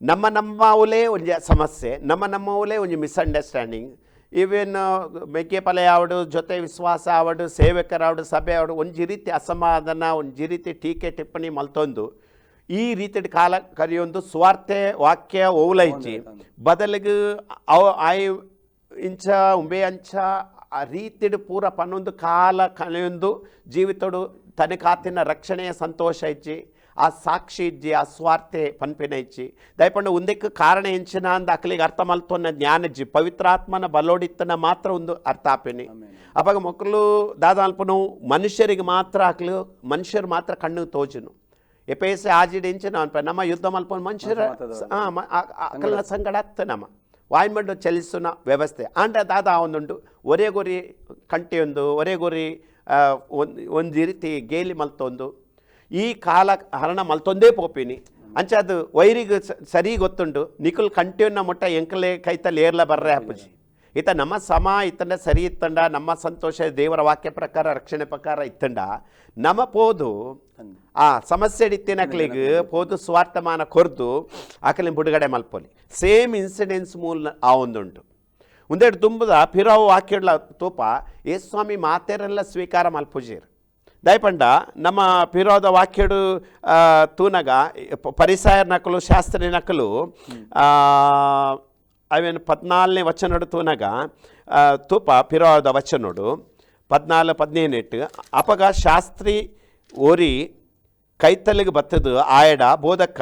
ನಮ್ಮ ನಮ್ಮವಲೇ ಒಂಜಿ ಸಮಸ್ಯೆ, ನಮ್ಮ ನಮ್ಮವಲೇ ಒಂಜಿ ಮಿಸ್ಅಂಡರ್ಸ್ಟ್ಯಾಂಡಿಂಗ್. ಈವನ್ ಮೆಕ್ಕೆಪಲೆ ಆವಡು ಜೊತೆ ವಿಶ್ವಾಸ ಆವಡು ಸೇವಕರಾವಡು ಸಭೆ ಆವಡು ಒಂಜಿ ರೀತಿ ಅಸಮಾಧಾನ ಒಂಜಿ ರೀತಿ ಟೀಕೆ ಟಿಪ್ಪಣಿ ಮಲ್ತೊಂದು. ಈ ರೀತಿ ಕಾಲ ಕರೆಯೊಂದು ಸ್ವಾರ್ಥೆ ವಾಕ್ಯ ಓಲೈಚಿ ಬದಲಿಗೆ ಅವ ಆಯ್ ಇಂಚ ಉಂಬೆ ಅಂಚ ಆ ರೀತಿಡು ಪೂರ ಪನ್ನೊಂದು ಕಾಲ ಕಳೆಯೊಂದು ಜೀವಿತಡು ತನ್ನ ಕಾತಿನ ರಕ್ಷಣೆಯ ಸಂತೋಷ ಇಜ್ಜಿ ಆ ಸಾಕ್ಷಿ ಇಜ್ಜಿ ಆ ಸ್ವಾರ್ಥೆ ಪನ್ಪಿನ ಇಚ್ಚಿ ದಯಪಂಡ ಒಂದಕ್ಕೆ ಕಾರಣ ಎಂಚಿನ ಅಂದ ಅಕ್ಕಲಿಗೆ ಅರ್ಥ ಮಲ್ತೊನ್ನ ಜ್ಞಾನ ಇಜ್ಜಿ ಪವಿತ್ರಾತ್ಮನ ಬಲೋಡಿತ್ತನ ಮಾತ್ರ ಒಂದು ಅರ್ಥ ಆಪೇನಿ ಅವಾಗ ಮಕ್ಕಳು ದಾದಾಲ್ಪನು ಮನುಷ್ಯರಿಗೆ ಮಾತ್ರ ಅಕ್ಲು ಮನುಷ್ಯರು ಮಾತ್ರ ಕಣ್ಣು ತೋಜುನು ಎಪೇಸೆ ಆಜಿಡೆಂಚಿನ ಅನ್ಪ ನಮ್ಮ ಯುದ್ಧ ಮಲ್ಪನ ಮನುಷ್ಯರ ಅಕ್ಕಲ ಸಂಗಡ ಅತ್ತ ನಮ್ಮ ವಾಯ್ಮಂಡು ಚಲಿಸುನ ವ್ಯವಸ್ಥೆ ಆಂಡ ದಾದ ಒಂದುಂಡು ಒರೇ ಗೊರಿ ಕಂಟೆಯೊಂದು ಒರೇ ಗೊರಿ ಒಂದು ಒಂದು ರೀತಿ ಗೇಲಿ ಮಲ್ತೊಂದು ಈ ಕಾಲ ಹರಣ ಮಲ್ತೊಂದೇ ಪೋಪಿನಿ. ಅಂಚ ಅದು ವೈರಿಗೆ ಸರಿ ಗೊತ್ತುಂಡು ನಿಕುಲ್ ಕಂಟಿಯನ್ನ ಮುಟ್ಟ ಎಂಕಲೆ ಕೈತಲ್ಲಿ ಏರ್ಲ ಬರ್ರೆ ಅಪ್ಪಜಿ. ಈತ ನಮ್ಮ ಸಮ ಇತ್ತಂಡ, ಸರಿ ಇತ್ತಂಡ, ನಮ್ಮ ಸಂತೋಷ ದೇವರ ವಾಕ್ಯ ಪ್ರಕಾರ, ರಕ್ಷಣೆ ಪ್ರಕಾರ ಇತ್ತಂಡ. ನಮ್ಮ ಪೋದು ಆ ಸಮಸ್ಯೆ ಇತ್ತಿನಕ್ಲಿಗೆ ಪೋದು ಸ್ವಾರ್ಥಮಾನ ಕೊರ್ದು, ಆಕಲಿನ ಬಿಡುಗಡೆ ಮಲ್ಪೊಲಿ. ಸೇಮ್ ಇನ್ಸಿಡೆನ್ಸ್ ಮೂಲ ಆ ಒಂದುಂಟು. ಒಂದೆರಡು ತುಂಬದ ಪಿರಾವು ವಾಕ್ಯಡ್ಲ ತೂಪ ಯೇಸ್ವಾಮಿ ಮಾತೆರೆಲ್ಲ ಸ್ವೀಕಾರ ಮಲ್ಪುಜೀರ್. ದಯಪಂಡ ನಮ್ಮ ಪಿರೋದ ವಾಕ್ಯಡು ಆ, ತೂನಗ ಪ- ಪರಿಸರ ನಕಲು ಶಾಸ್ತ್ರೀಯ ನಕಲು ಆ, ಅವೇನು ಪದ್ನಾಲ್ನೇ ವಚನಡು ತೂನಗ ಆ, ತೂಪ ಪಿರೋದ ವಚನಡು ಪದ್ನಾಲು ಪದ್ನೇನೆಟ್ಟು ಅಪಗ ಶಾಸ್ತ್ರಿ ಓರಿ ಕೈತಲ್ಲಿಗೆ ಬತ್ತದು ಆಯಡ ಬೋಧಕ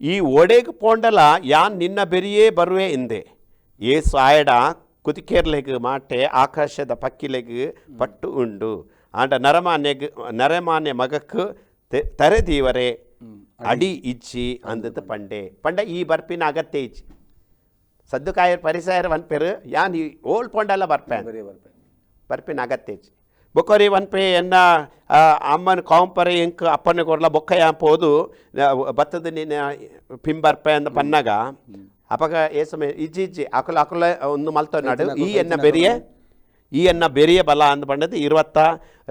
ಈ ಒಡೆಗೆ ಪೋಂಡಲ ಯಾನ್ ನಿನ್ನ ಬೆರಿಯೇ ಬರುವೆ ಎಂದೆ ಏಸು ಆಯಡ ಕುದಿಕೇರ್ಲೆಗ್ ಮಾಟೆ ಆಕಾಶದ ಪಕ್ಕಿಲೆಗ್ ಪಟ್ಟು ಉಂಡು ಆಂಡ ನರಮಾನ್ಯಗ್ ನರಮಾನ್ಯ ಮಗಕ್ಕೆ ತೆ- ತರೆದೀವರೆ ಅಡಿ ಇಚ್ಚಿ ಅಂದದ್ದು ಪಂಡೆ ಪಂಡ ಈ ಬರ್ಪಿನ ಅಗತ್ಯ ಇಚ್ಚಿ ಸದ್ದುಕಾಯರ್ ಪರಿಸರ ವನ್ಪೆರು ಯಾನ್ ಈ ಓಲ್ಡ್ ಪೊಂಡಲ್ಲ ಬರ್ಪೆ ಬರೀ ಬರ್ಪೆ ಬರ್ಪಿನ ಅಗತ್ಯ ಇಚ್ಚಿ ಬೊಕ್ಕರಿ ವನ್ಪೆ ಎನ್ನ ಆ, ಅಮ್ಮನ ಕಾಂಪರೆ ಎಂಕ್ ಅಪ್ಪನ ಕೊರ್ಲ ಬೊಕ್ಕ ಯಾಂಪೋದು ಬತ್ತದ ನಿನ್ನ ಪಿಂಬರ್ಪೆ ಅಂದ ಪನ್ನಗ ಅಪಗ ಏಸಮೆ ಇಜ್ಜಿ ಇಜ್ಜಿ ಅಕುಲ ಅಕುಲ ಒಂದು ಮಲ್ತೊನಾಡು ಈ ಎನ್ನ ಬೆರಿಯೆ ಈ ಅನ್ನ ಬೆರಿಯ ಬಲ ಅಂದ್ಬಣ್ಣದು ಇರುವತ್ತ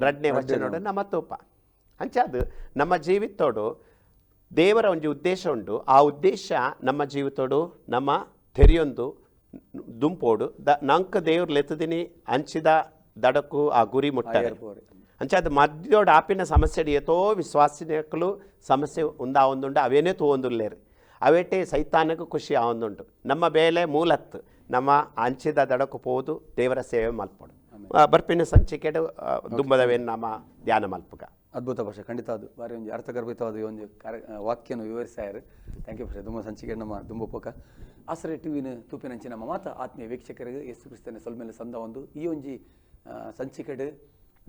ರಡ್ನೇ ವಚನೋಡು ನಮ್ಮ ತೂಪ. ಅಂಚಾದು ನಮ್ಮ ಜೀವಿತೋಡು ದೇವರ ಒಂದು ಉದ್ದೇಶ ಉಂಡು ಆ ಉದ್ದೇಶ ನಮ್ಮ ಜೀವಿತೋಡು ನಮ್ಮ ತೆರಿಯೊಂದು ದುಂಪೋಡು. ದ ನಂಕ ದೇವ್ರು ಲೆತ್ತದಿನಿ ಅಂಚಿದ ದಡಕು ಆ ಗುರಿ ಮುಟ್ಟ ಅಂಚಾದ ಮದ್ಯೋಡು ಆಪಿನ ಸಮಸ್ಯೆ ಎತ್ತೋ ವಿಶ್ವಾಸಿನಕ್ಕಲು ಸಮಸ್ಯೆ ಉಂದಾವೊಂದುಂಡು ಅವೇನೇ ತೂವೊಂದುಲ್ಲೇರು. ಅವೇಟೇ ಸೈತಾನಕ್ಕೂ ಖುಷಿ ಆವೊಂದುಂಡು ನಮ್ಮ ಬೇಲೆ ಮೂಲತ್ತು. ನಮ್ಮ ಅಂಚಿದ ದಡಕ್ಕೆ ಹೋದು ದೇವರ ಸೇವೆ ಮಲ್ಪಡು. ಬರ್ಪಿನ ಸಂಚಿಕೆಡು ದುಂಬದವೇನು ನಮ್ಮ ಧ್ಯಾನ ಮಲ್ಪಕ ಅದ್ಭುತ ಭಾಷೆ ಖಂಡಿತ ಅದು. ಬಾರಿ ಒಂದು ಅರ್ಥಗರ್ಭಿತವಾದ ಒಂದು ಕಾರ್ಯ ವಾಕ್ಯನ ವಿವರಿಸ್ಯಾರು. ಥ್ಯಾಂಕ್ ಯು ಭಾಷೆ. ತುಂಬ ಸಂಚಿಕೆ ನಮ್ಮ ದುಂಬಪೋಕ. ಆಸರೆ ಟಿವಿನ ತೂಪಿನಂಚಿ ನಮ್ಮ ಮಾತ ಆತ್ಮೀಯ ವೀಕ್ಷಕರಿಗೆ ಯೇಸು ಕ್ರಿಸ್ತನ ಸೊಲ್ಮೇಲೆ ಸಂದ ಒಂದು ಈ ಒಂಜಿ ಸಂಚಿಕೆಡು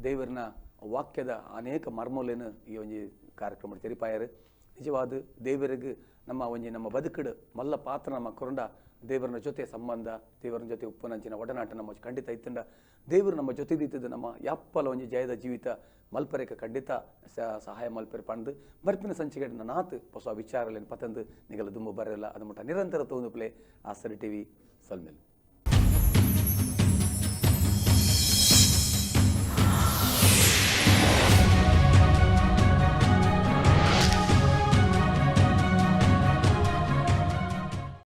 ದೇವರನ ವಾಕ್ಯದ ಅನೇಕ ಮರ್ಮೂಲೇನು ಈ ಒಂಜಿ ಕಾರ್ಯಕ್ರಮ ತೆರಿಪಾಯರು. ನಿಜವಾದ ದೇವರಿಗೆ ನಮ್ಮ ಒಂಜಿ ನಮ್ಮ ಬದುಕಡು ಮಲ್ಲ ಪಾತ್ರ ನಮ್ಮ ಕೊರಂಡ ದೇವರನ ಜೊತೆ ಸಂಬಂಧ ದೇವರನ ಜೊತೆ ಉಪ್ಪುನಂಚಿನ ಒಡನಾಟ ನಮ್ಮ ಖಂಡಿತ ಇತ್ತಂಡ. ದೇವರು ನಮ್ಮ ಜೊತೆ ಜೊತೆದಿತ್ತದ ನಮ್ಮ ಯಾಪ್ಪಲ ಒಂಜಿ ಜಯದ ಜೀವಿತ ಮಲ್ಪರೆಕ ಖಂಡಿತ ಸಹಾಯ ಮಲ್ಪರೆ ಪಂದು ಬರ್ಪಿನ ಸಂಚಿಕೆ ನಾತ್ ಹೊಸ ವಿಚಾರಲೇನು ಪತಂದು ನಿಗಲ ದುಂಬು ಬರಲ್ಲ ಅದು ಮಟ್ಟ ನಿರಂತರ ತೋಂದು ಪ್ಲೇ ಆಸರಿ ಟಿವಿ ಸಲ್ಮೇಲ್.